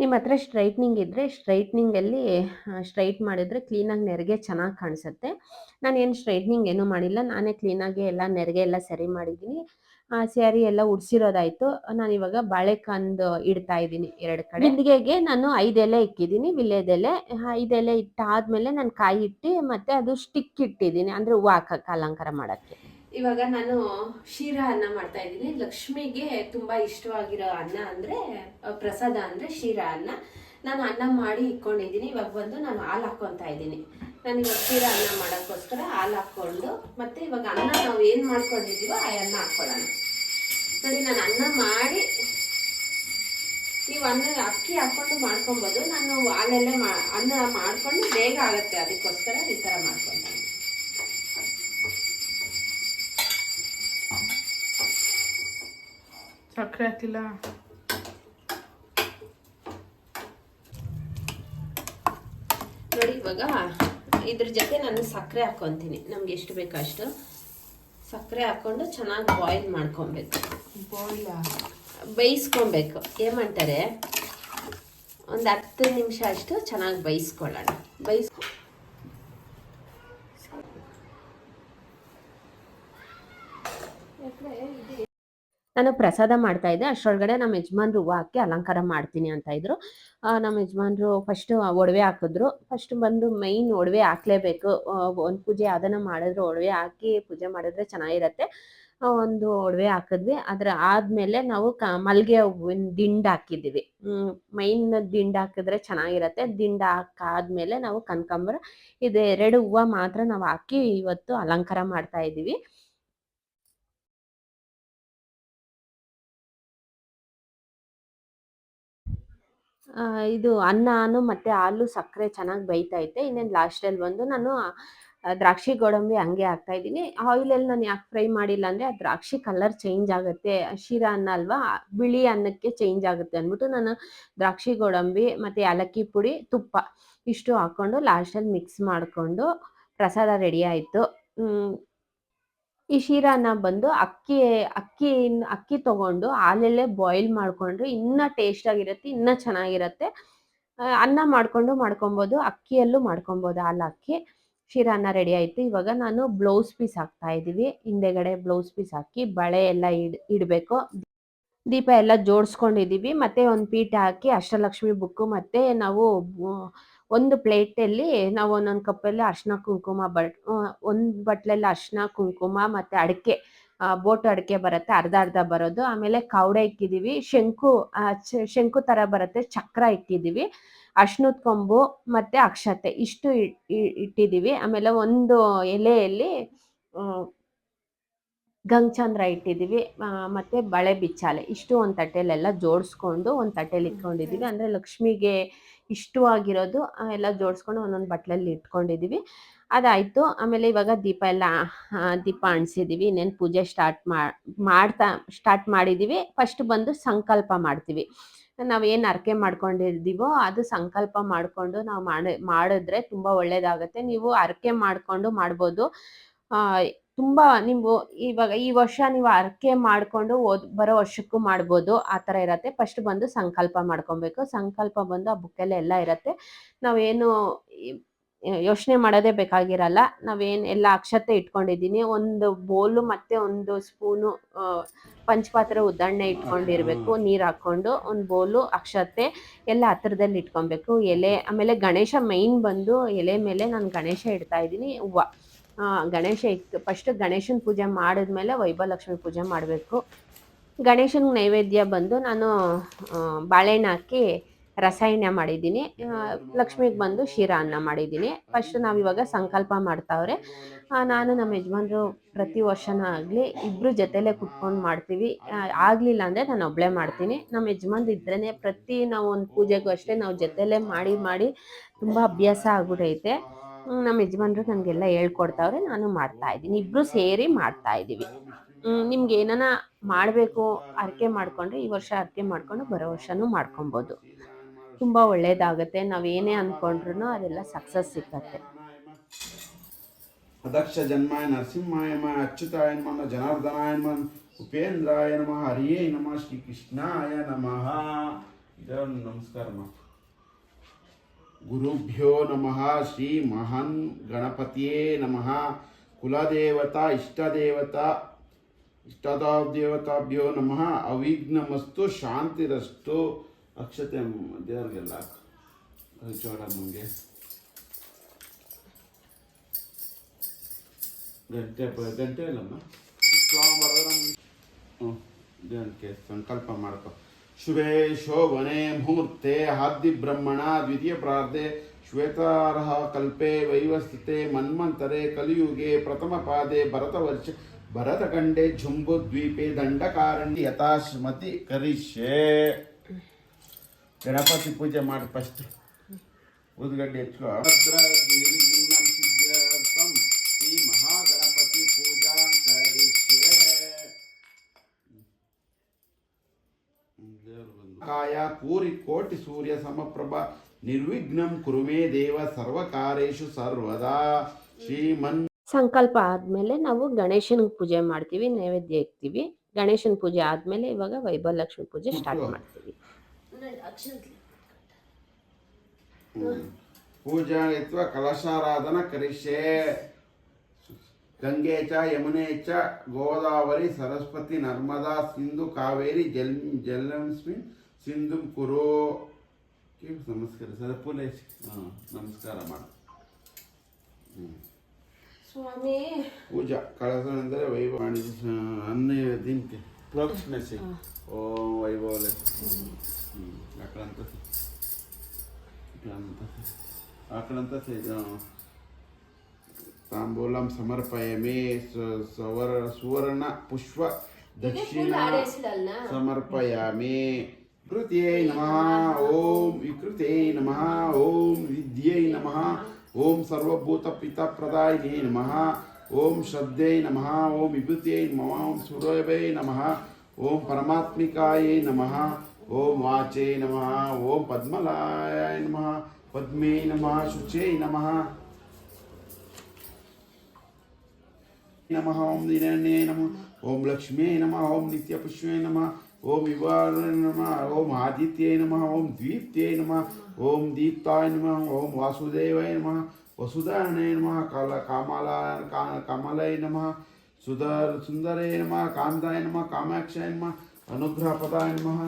ನಿಮ್ಮ ಹತ್ರ ಸ್ಟ್ರೈಟ್ನಿಂಗ್ ಇದ್ದರೆ ಸ್ಟ್ರೈಟ್ನಿಂಗಲ್ಲಿ ಸ್ಟ್ರೈಟ್ ಮಾಡಿದರೆ ಕ್ಲೀನಾಗಿ ನೆರಿಗೆ ಚೆನ್ನಾಗಿ ಕಾಣಿಸುತ್ತೆ. ನಾನೇನು ಸ್ಟ್ರೈಟ್ನಿಂಗ್ ಏನೂ ಮಾಡಿಲ್ಲ ನಾನೇ ಕ್ಲೀನಾಗಿ ಎಲ್ಲ ನೆರಿಗೆ ಎಲ್ಲ ಸರಿ ಮಾಡಿದ್ದೀನಿ. ಆ ಸ್ಯಾರಿ ಎಲ್ಲ ಉಡ್ಸಿರೋದಾಯ್ತು. ನಾನು ಇವಾಗ ಬಾಳೆಕಾಂದು ಇಡ್ತಾ ಇದ್ದೀನಿ ಎರಡು ಕಡೆ. ಬಿಂದಿಗೆಗೆ? ನಾನು ಐದೆಲೆ ಎಲೆ ಇಕ್ಕಿದ್ದೀನಿ ವಿಲೇದೆಲೆ ಐದೆಲೆ ಇಟ್ಟಾದ್ಮೇಲೆ ನಾನು ಕಾಯಿ ಇಟ್ಟು ಮತ್ತೆ ಅದು ಸ್ಟಿಕ್ ಇಟ್ಟಿದ್ದೀನಿ ಅಂದರೆ ಹೂವು ಹಾಕಕ್ಕೆ ಅಲಂಕಾರ ಮಾಡೋಕ್ಕೆ. ಇವಾಗ ನಾನು ಶೀರಾ ಅನ್ನ ಮಾಡ್ತಾ ಇದ್ದೀನಿ. ಲಕ್ಷ್ಮಿಗೆ ತುಂಬ ಇಷ್ಟವಾಗಿರೋ ಅನ್ನ ಅಂದ್ರೆ ಪ್ರಸಾದ ಅಂದರೆ ಶೀರಾ ಅನ್ನ. ನಾನು ಅನ್ನ ಮಾಡಿ ಇಟ್ಕೊಂಡಿದ್ದೀನಿ. ಇವಾಗ ಬಂದು ನಾನು ಹಾಲು ಹಾಕ್ಕೊಂತ ಇದ್ದೀನಿ. ನಾನು ಇವಾಗ ಶೀರಾ ಅನ್ನ ಮಾಡೋಕ್ಕೋಸ್ಕರ ಹಾಲು ಹಾಕ್ಕೊಂಡು, ಮತ್ತೆ ಇವಾಗ ಅನ್ನ ನಾವು ಏನು ಮಾಡ್ಕೊಂಡಿದ್ದೀವೋ ಆ ಅನ್ನ ಹಾಕ್ಕೊಳ್ಳೋಣ ನೋಡಿ, ನಾನು ಅನ್ನ ಮಾಡಿ, ನೀವು ಅನ್ನ ಅಕ್ಕಿ ಹಾಕ್ಕೊಂಡು ಮಾಡ್ಕೊಬೋದು. ನಾನು ಹಾಲಲ್ಲೇ ಮಾ, ಅನ್ನ ಮಾಡ್ಕೊಂಡು ಬೇಗ ಆಗುತ್ತೆ. ಅದಕ್ಕೋಸ್ಕರ ಈ ಥರ ಮಾಡ್ಕೊತೀನಿ ಸಕ್ಕರೆ ಹಾಕಿಲ್ಲ ನೋಡಿ ಇವಾಗ ಇದ್ರ ಜೊತೆ ನಾನು ಸಕ್ಕರೆ ಹಾಕೊತೀನಿ. ನಮ್ಗೆ ಎಷ್ಟು ಬೇಕು ಅಷ್ಟು. ಸಕ್ಕರೆ ಹಾಕ್ಕೊಂಡು ಚೆನ್ನಾಗಿ ಬಾಯ್ಲ್ ಮಾಡ್ಕೊಬೇಕು. ಬಾಯ್ಲ್ ಬೇಯಿಸ್ಕೊಬೇಕು. ಏಮಂತಾರೆ ಒಂದು ಹತ್ತು ನಿಮಿಷ ಅಷ್ಟು ಚೆನ್ನಾಗಿ ಬೇಯಿಸ್ಕೊಳ್ಳೋಣ. ಬೇಯಿಸ್ ನಾನು ಪ್ರಸಾದ ಮಾಡ್ತಾ ಇದ್ದೆ. ಅಷ್ಟರೊಳಗಡೆ ನಮ್ಮ ಯಜಮಾನ್ರು ಹೂವು ಹಾಕಿ ಅಲಂಕಾರ ಮಾಡ್ತೀನಿ ಅಂತ ಇದ್ರು. ನಮ್ಮ ಯಜಮಾನ್ರು ಫಸ್ಟ್ ಒಡವೆ ಹಾಕಿದ್ರು. ಫಸ್ಟ್ ಬಂದು ಮೈನ್ ಒಡವೆ ಹಾಕ್ಲೇಬೇಕು. ಒಂದು ಪೂಜೆ ಅದನ್ನ ಮಾಡಿದ್ರು ಒಡವೆ ಹಾಕಿ ಪೂಜೆ ಮಾಡಿದ್ರೆ ಚೆನ್ನಾಗಿರತ್ತೆ. ಒಂದು ಒಡವೆ ಹಾಕಿದ್ವಿ. ಅದ್ರ ಆದ್ಮೇಲೆ ನಾವು ಕ, ಮಲ್ಗೆ ಹೂವಿನ ದಿಂಡು ಹಾಕಿದ್ದೀವಿ. ಮೈನ್ ದಿಂಡು ಹಾಕಿದ್ರೆ ಚೆನ್ನಾಗಿರತ್ತೆ. ದಿಂಡ ಹಾಕಾದ್ಮೇಲೆ ನಾವು ಕನಕಾಂಬರ, ಇದು ಎರಡು ಹೂವು ಮಾತ್ರ ನಾವು ಹಾಕಿ ಇವತ್ತು ಅಲಂಕಾರ ಮಾಡ್ತಾ ಇದ್ದೀವಿ. ಇದು ಅನ್ನಾನು ಮತ್ತೆ ಹಾಲು ಸಕ್ಕರೆ ಚೆನ್ನಾಗಿ ಬೇಯ್ತೈತೆ ಇನ್ನೇನು ಲಾಸ್ಟಲ್ಲಿ ಬಂದು ನಾನು ದ್ರಾಕ್ಷಿ ಗೋಡಂಬಿ ಹಂಗೆ ಹಾಕ್ತಾ ಇದ್ದೀನಿ. ಆಯಿಲಲ್ಲಿ ನಾನು ಯಾಕೆ ಫ್ರೈ ಮಾಡಿಲ್ಲ ಅಂದರೆ ಆ ದ್ರಾಕ್ಷಿ ಕಲರ್ ಚೇಂಜ್ ಆಗುತ್ತೆ. ಶಿರಾ ಅನ್ನ ಅಲ್ವಾ ಬಿಳಿ ಅನ್ನಕ್ಕೆ ಚೇಂಜ್ ಆಗುತ್ತೆ ಅಂದ್ಬಿಟ್ಟು ನಾನು ದ್ರಾಕ್ಷಿ ಗೋಡಂಬಿ ಮತ್ತು ಏಲಕ್ಕಿ ಪುಡಿ, ತುಪ್ಪ ಇಷ್ಟು ಹಾಕ್ಕೊಂಡು ಲಾಸ್ಟಲ್ಲಿ ಮಿಕ್ಸ್ ಮಾಡಿಕೊಂಡು ಪ್ರಸಾದ ರೆಡಿ ಆಯಿತು. ಈ ಶೀರಾನ ಬಂದು ಅಕ್ಕಿ ಅಕ್ಕಿ ಅಕ್ಕಿ ತಗೊಂಡು ಹಾಲಲ್ಲೇ ಬಾಯ್ಲ್ ಮಾಡ್ಕೊಂಡ್ರೆ ಇನ್ನೂ ಟೇಸ್ಟಾಗಿರುತ್ತೆ ಇನ್ನೂ ಚೆನ್ನಾಗಿರುತ್ತೆ. ಅನ್ನ ಮಾಡ್ಕೊಂಡು ಮಾಡ್ಕೊಬೋದು, ಅಕ್ಕಿಯಲ್ಲೂ ಮಾಡ್ಕೊಬೋದು ಹಾಲು ಅಕ್ಕಿ ಶೀರಾನ ರೆಡಿ ಆಯಿತು. ಇವಾಗ ನಾನು ಬ್ಲೌಸ್ ಪೀಸ್ ಹಾಕ್ತಾ ಇದ್ದೀವಿ. ಹಿಂದೆಗಡೆ ಬ್ಲೌಸ್ ಪೀಸ್ ಹಾಕಿ ಬಳೆ ಎಲ್ಲ ಇಡ್, ಇಡಬೇಕು. ದೀಪ ಎಲ್ಲ ಜೋಡಿಸ್ಕೊಂಡಿದ್ದೀವಿ. ಮತ್ತೆ ಒಂದು ಪೀಠ ಹಾಕಿ ಅಷ್ಟಲಕ್ಷ್ಮಿ ಬುಕ್ಕು ಮತ್ತೆ ನಾವು ಒಂದು ಪ್ಲೇಟಲ್ಲಿ ನಾವು ಒಂದೊಂದು ಕಪ್ಪಲ್ಲಿ ಅರ್ಶಿನ ಕುಂಕುಮ ಬಟ್ ಒಂದು ಬಟ್ಲಲ್ಲಿ ಅರ್ಶಿನ ಕುಂಕುಮ ಮತ್ತೆ ಅಡಿಕೆ ಬೋಟ್ ಅಡಿಕೆ ಬರುತ್ತೆ ಅರ್ಧ ಅರ್ಧ ಬರೋದು. ಆಮೇಲೆ ಕವಡೆ ಇಕ್ಕಿದೀವಿ ಶಂಕು ಶಂಕು ಥರ ಬರುತ್ತೆ ಚಕ್ರ ಇಕ್ಕಿದೀವಿ ಅಶ್ನದ ಕೊಂಬು ಮತ್ತೆ ಅಕ್ಷತೆ ಇಷ್ಟು ಇ- ಇ- ಇಟ್ಟಿದ್ದೀವಿ ಆಮೇಲೆ ಒಂದು ಎಲೆಯಲ್ಲಿ ಗಂಗಚಂದ್ರ ಇಟ್ಟಿದ್ದೀವಿ ಆ, ಮತ್ತೆ ಬಳೆ ಬಿಚ್ಚಾಲೆ ಇಷ್ಟು ಒಂದು ತಟ್ಟೆಲೆಲ್ಲ ಜೋಡಿಸ್ಕೊಂಡು ಒಂದು ತಟ್ಟೆಲಿ ಇಟ್ಕೊಂಡಿದ್ದೀವಿ ಅಂದರೆ ಲಕ್ಷ್ಮಿಗೆ ಇಷ್ಟವಾಗಿರೋದು ಆಗಿರೋದು ಎಲ್ಲ ಜೋಡಿಸ್ಕೊಂಡು ಒಂದೊಂದು ಬಟ್ಲಲ್ಲಿ ಇಟ್ಕೊಂಡಿದ್ದೀವಿ ಅದಾಯಿತು. ಆಮೇಲೆ ಇವಾಗ ದೀಪ ಎಲ್ಲ ದೀಪ ಅಣಿಸಿದ್ದೀವಿ ಇನ್ನೇನು ಪೂಜೆ ಸ್ಟಾರ್ಟ್ ಮಾಡ್ತಾ, ಸ್ಟಾರ್ಟ್ ಮಾಡಿದ್ದೀವಿ ಫಸ್ಟ್ ಬಂದು ಸಂಕಲ್ಪ ಮಾಡ್ತೀವಿ. ನಾವು ಏನು ಅರ್ಕೆ ಮಾಡ್ಕೊಂಡಿದ್ದೀವೋ ಅದು ಸಂಕಲ್ಪ ಮಾಡಿಕೊಂಡು ನಾವು ಮಾಡಿ, ಮಾಡಿದ್ರೆ ತುಂಬ ಒಳ್ಳೆಯದಾಗುತ್ತೆ ನೀವು ಅರ್ಕೆ ಮಾಡಿಕೊಂಡು ಮಾಡ್ಬೋದು. ತುಂಬ ನೀವು ಇವಾಗ ಈ ವರ್ಷ ನೀವು ಅರ್ಕೆ ಮಾಡಿಕೊಂಡು ಓದ್ ಬರೋ ವರ್ಷಕ್ಕೂ ಮಾಡ್ಬೋದು ಆ ಥರ ಇರತ್ತೆ. ಫಸ್ಟ್ ಬಂದು ಸಂಕಲ್ಪ ಮಾಡ್ಕೊಬೇಕು. ಸಂಕಲ್ಪ ಬಂದು ಆ ಬುಕ್ಕಲ್ಲೇ ಎಲ್ಲ ಇರತ್ತೆ. ನಾವೇನು ಯೋಚನೆ ಮಾಡೋದೇ ಬೇಕಾಗಿರಲ್ಲ. ನಾವೇನು ಎಲ್ಲ ಅಕ್ಷತೆ ಇಟ್ಕೊಂಡಿದ್ದೀನಿ. ಒಂದು ಬೋಲು ಮತ್ತೆ ಒಂದು ಸ್ಪೂನು ಪಂಚಪಾತ್ರೆ ಉದ್ದಣ್ಣೆ ಇಟ್ಕೊಂಡಿರ್ಬೇಕು. ನೀರು ಹಾಕ್ಕೊಂಡು ಒಂದು ಬೋಲು ಅಕ್ಷತೆ ಎಲ್ಲ ಹತ್ರದಲ್ಲಿ ಇಟ್ಕೊಬೇಕು. ಎಲೆ ಆಮೇಲೆ ಗಣೇಶ ಮೈನ್ ಬಂದು ಎಲೆ ಮೇಲೆ ನಾನು ಗಣೇಶ ಇಡ್ತಾ ಇದ್ದೀನಿ. ಹೂವು ಗಣೇಶ ಇಟ್ಟು ಫಸ್ಟ್ ಗಣೇಶನ ಪೂಜೆ ಮಾಡಿದ್ಮೇಲೆ ವೈಭವಲಕ್ಷ್ಮಿ ಪೂಜೆ ಮಾಡಬೇಕು. ಗಣೇಶನ ನೈವೇದ್ಯ ಬಂದು ನಾನು ಬಾಳೆಹಣ್ಣು ಹಾಕಿ ರಸಾಯನ ಮಾಡಿದ್ದೀನಿ. ಲಕ್ಷ್ಮಿಗೆ ಬಂದು ಶಿರಾ ಅನ್ನ ಮಾಡಿದ್ದೀನಿ. ಫಸ್ಟ್ ನಾವಿವಾಗ ಸಂಕಲ್ಪ ಮಾಡ್ತಾವ್ರೆ. ನಾನು ನಮ್ಮ ಯಜಮಾನ್ರು ಪ್ರತಿ ವರ್ಷನೂ ಆಗಲಿ ಇಬ್ಬರು ಜೊತೆಲೇ ಕುತ್ಕೊಂಡು ಮಾಡ್ತೀವಿ. ಆಗಲಿಲ್ಲ ಅಂದರೆ ನಾನು ಒಬ್ಬಳೇ ಮಾಡ್ತೀನಿ. ನಮ್ಮ ಯಜಮಾನ್ರು ಇದ್ರೇ ಪ್ರತಿ ನಾವು ಒಂದು ಪೂಜೆಗೂ ಅಷ್ಟೇ ನಾವು ಜೊತೆಲೇ ಮಾಡಿ ಮಾಡಿ ತುಂಬ ಅಭ್ಯಾಸ ಆಗ್ಬಿಟ್ಟೈತೆ ನಮ್ಮ ಯಜಮಾನ್ರು ನನಗೆಲ್ಲ ಹೇಳ್ಕೊಡ್ತಾವ್ರೆ, ನಾನು ಮಾಡ್ತಾ ಇದ್ದೀನಿ. ಇಬ್ಬರು ಸೇರಿ ಮಾಡ್ತಾ ಇದ್ದೀವಿ. ನಿಮ್ಗೆ ಏನಾನ ಮಾಡಬೇಕು ಅರ್ಕೆ ಮಾಡ್ಕೊಂಡ್ರೆ ಈ ವರ್ಷ ಅರ್ಕೆ ಮಾಡ್ಕೊಂಡು ಬರೋ ವರ್ಷನೂ ಮಾಡ್ಕೊಬೋದು. ತುಂಬ ಒಳ್ಳೇದಾಗುತ್ತೆ. ನಾವೇನೇ ಅಂದ್ಕೊಂಡ್ರು ಅದೆಲ್ಲ ಸಕ್ಸಸ್ ಸಿಕ್ಕತ್ತೆ. ಅದಕ್ಷ ಜನ್ಮಾಯ ನರಸಿಂಹಾಯ ಅಚ್ಯುತಾಯ ನಮಃ, ಜನಾರ್ದನಾಯ ನಮಃ, ಉಪೇಂದ್ರಾಯ ನಮಃ, ಹರಿಯೇ ನಮಃ ಶ್ರೀ ಕೃಷ್ಣಾಯ ನಮಃ. ಇದನ್ನು ನಮಸ್ಕಾರ ಗುರುಭ್ಯೋ ನಮಃ ಶ್ರೀ ಮಹಾನ್ ಗಣಪತಿಯೇ ನಮಃ ಕುಲದೇವತಾ ಇಷ್ಟದೇವತಾ ಇಷ್ಟದೇವತಾಭ್ಯೋ ನಮಃ ಅವಿಘ್ನಮಸ್ತು ಶಾಂತಿರಸ್ತು ಅಕ್ಷತೆ ದೇವರಿಗೆಲ್ಲ ಚೋಡ ಮುಂಗೆ ಗಂಟೆ ಗಂಟೆ ಇಲ್ಲಮ್ಮ ಸ್ವಾಮಿ ದೇವಕ್ಕೆ ಸಂಕಲ್ಪ ಮಾಡ್ಕೊ ಶುಭೇ ಶೋಭನೆ ಮುಹೂರ್ತೆ ಹಾದ್ದಿ ಬ್ರಹ್ಮಣ ದ್ವಿತೀಯ ಪ್ರಾರ್ಧೆ ಶ್ವೇತಾರ್ಹ ಕಲ್ಪೆ ವೈವಸ್ಥಿತೆ ಮನ್ಮಂತರೆ ಕಲಿಯುಗೆ ಪ್ರಥಮ ಪಾದೆ ಭರತವರ್ಷ ಭರತಖಂಡೆ ಜಂಬುದ್ವೀಪೆ ದಂಡಕಾರಣ್ಯ ಯಥಾಶ್ಮತಿ ಕರಿಷ್ಯೆ ಗಣಪತಿ ಪೂಜೆ ಮಾಡಿ ಫಸ್ಟ್ ಉದ್ಗಡ್ಡೆ ಹೆಚ್ಚು ಕೂರಿ ಕೋಟಿ ಸೂರ್ಯ ಸಮಪ್ರಭ ನಿರ್ವಿಘ್ನಂ ಕುರುಮೇ ದೇವ ಸರ್ವಕಾರೇಶು ಸರ್ವದಾ ಶ್ರೀಮನ್ ಸಂಕಲ್ಪ ಆದಮೇಲೆ ನಾವು ಗಣೇಶನ ಪೂಜೆ ಮಾಡ್ತೀವಿ ನೈವೇದ್ಯ ಇಕ್ತೀವಿ. ಗಣೇಶನ ಪೂಜೆ ಆದಮೇಲೆ ಇವಾಗ ವೈಭವ ಲಕ್ಷ್ಮಿ ಪೂಜೆ ಸ್ಟಾರ್ಟ್ ಮಾಡ್ತೀವಿ. ಪೂಜಾ ಇತ್ವ ಕಲಶಾರಾಧನ ಕರಿಷ್ಯೆ. ಗಂಗೆ ಚ ಯಮುನೆ ಚ ಗೋದಾವರಿ ಸರಸ್ವತಿ ನರ್ಮದಾ ಸಿಂಧು ಕಾವೇರಿ ಜಲ್ ಜಲಸ್ಮಿನ್ ಸಿಂಧು ಕುರೋ ಕೇಳು ನಮಸ್ಕಾರ. ಸರ್ ಪೂಲೆ ಹಾಂ ನಮಸ್ಕಾರ ಮಾಡು. ಸ್ವಾಮಿ. ಪೂಜಾ ಕಳಸ ಅಂದರೆ ವೈಭವ ಅನ್ನ ದಿನಕ್ಕೆ ಪ್ರೋಕ್ಷಣೆ ಓ ಓಂ ವೈಭವಲೆ. ಹ್ಞೂ ಆಕಳಂತ ಆಕಳಂತ ಸಿ. ತಾಂಬೂಲಂ ಸಮರ್ಪಯಮೇ ಸವರ ಸುವರ್ಣ ಪುಷ್ಪ ದಕ್ಷಿಣ ಸಮರ್ಪಯಾಮಿ. ಕೃತ್ಯೈ ನಮಃ ಓಂ ವಿಕೃತೈ ನಮಃ ಓಂ ವಿದ್ಯೈ ನಮಃ ಓಂ ಸರ್ವಭೂತ ಪಿತ ಪ್ರದಾಯಿನೇ ನಮಃ ಓಂ ಶ್ರದ್ಧೈ ನಮಃ ಓಂ ವಿಭೂತಿಯೈ ನಮಃ ಓಂ ಸೂರ್ಯಭೈ ನಮಃ ಓಂ ಪರಮಾತ್ಮಿಕಾಯೈ ನಮಃ ಓಂ ವಾಚೈ ನಮಃ ಓಂ ಪದ್ಮಲಾಯ ನಮಃ ಪದ್ಮೇ ನಮಃ ಶುಚೈ ನಮಃ ನಮಃ ಓಂ ದಿನನ್ನೇ ನಮಃ ಓಂ ಲಕ್ಷ್ಮೀ ನಮಃ ಓಂ ನಿತ್ಯಪುಷ್ಪೇ ನಮಃ ಓಂ ವಿವಾರ ನಮಃ ಓಂ ಆದಿತ್ಯೇ ನಮಃ ಓಂ ದೀಪ್ತೇ ನಮಃ ಓಂ ದೀಪ್ತಾಯ ನಮಃ ಓಂ ವಾಸುದೇವಾಯ ನಮಃ ವಸುಧಾರಣೆ ನಮಃ ಕಾಲ ಕಾಮಲ ಕಾ- ಕಮಲೈ ನಮಃ ಸುಧರ್ ಸುಂದರೇ ನಮಃ ಕಾಂತಾಯ ನಮಃ ಕಾಮಾಕ್ಷಾಯ ನಮಃ ಅನುಗ್ರಹಪದಾಯ ನಮಃ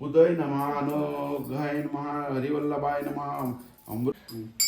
ಬುಧೈ ನಮಃ ಅನುಗ್ರಹಾಯ ನಮಃ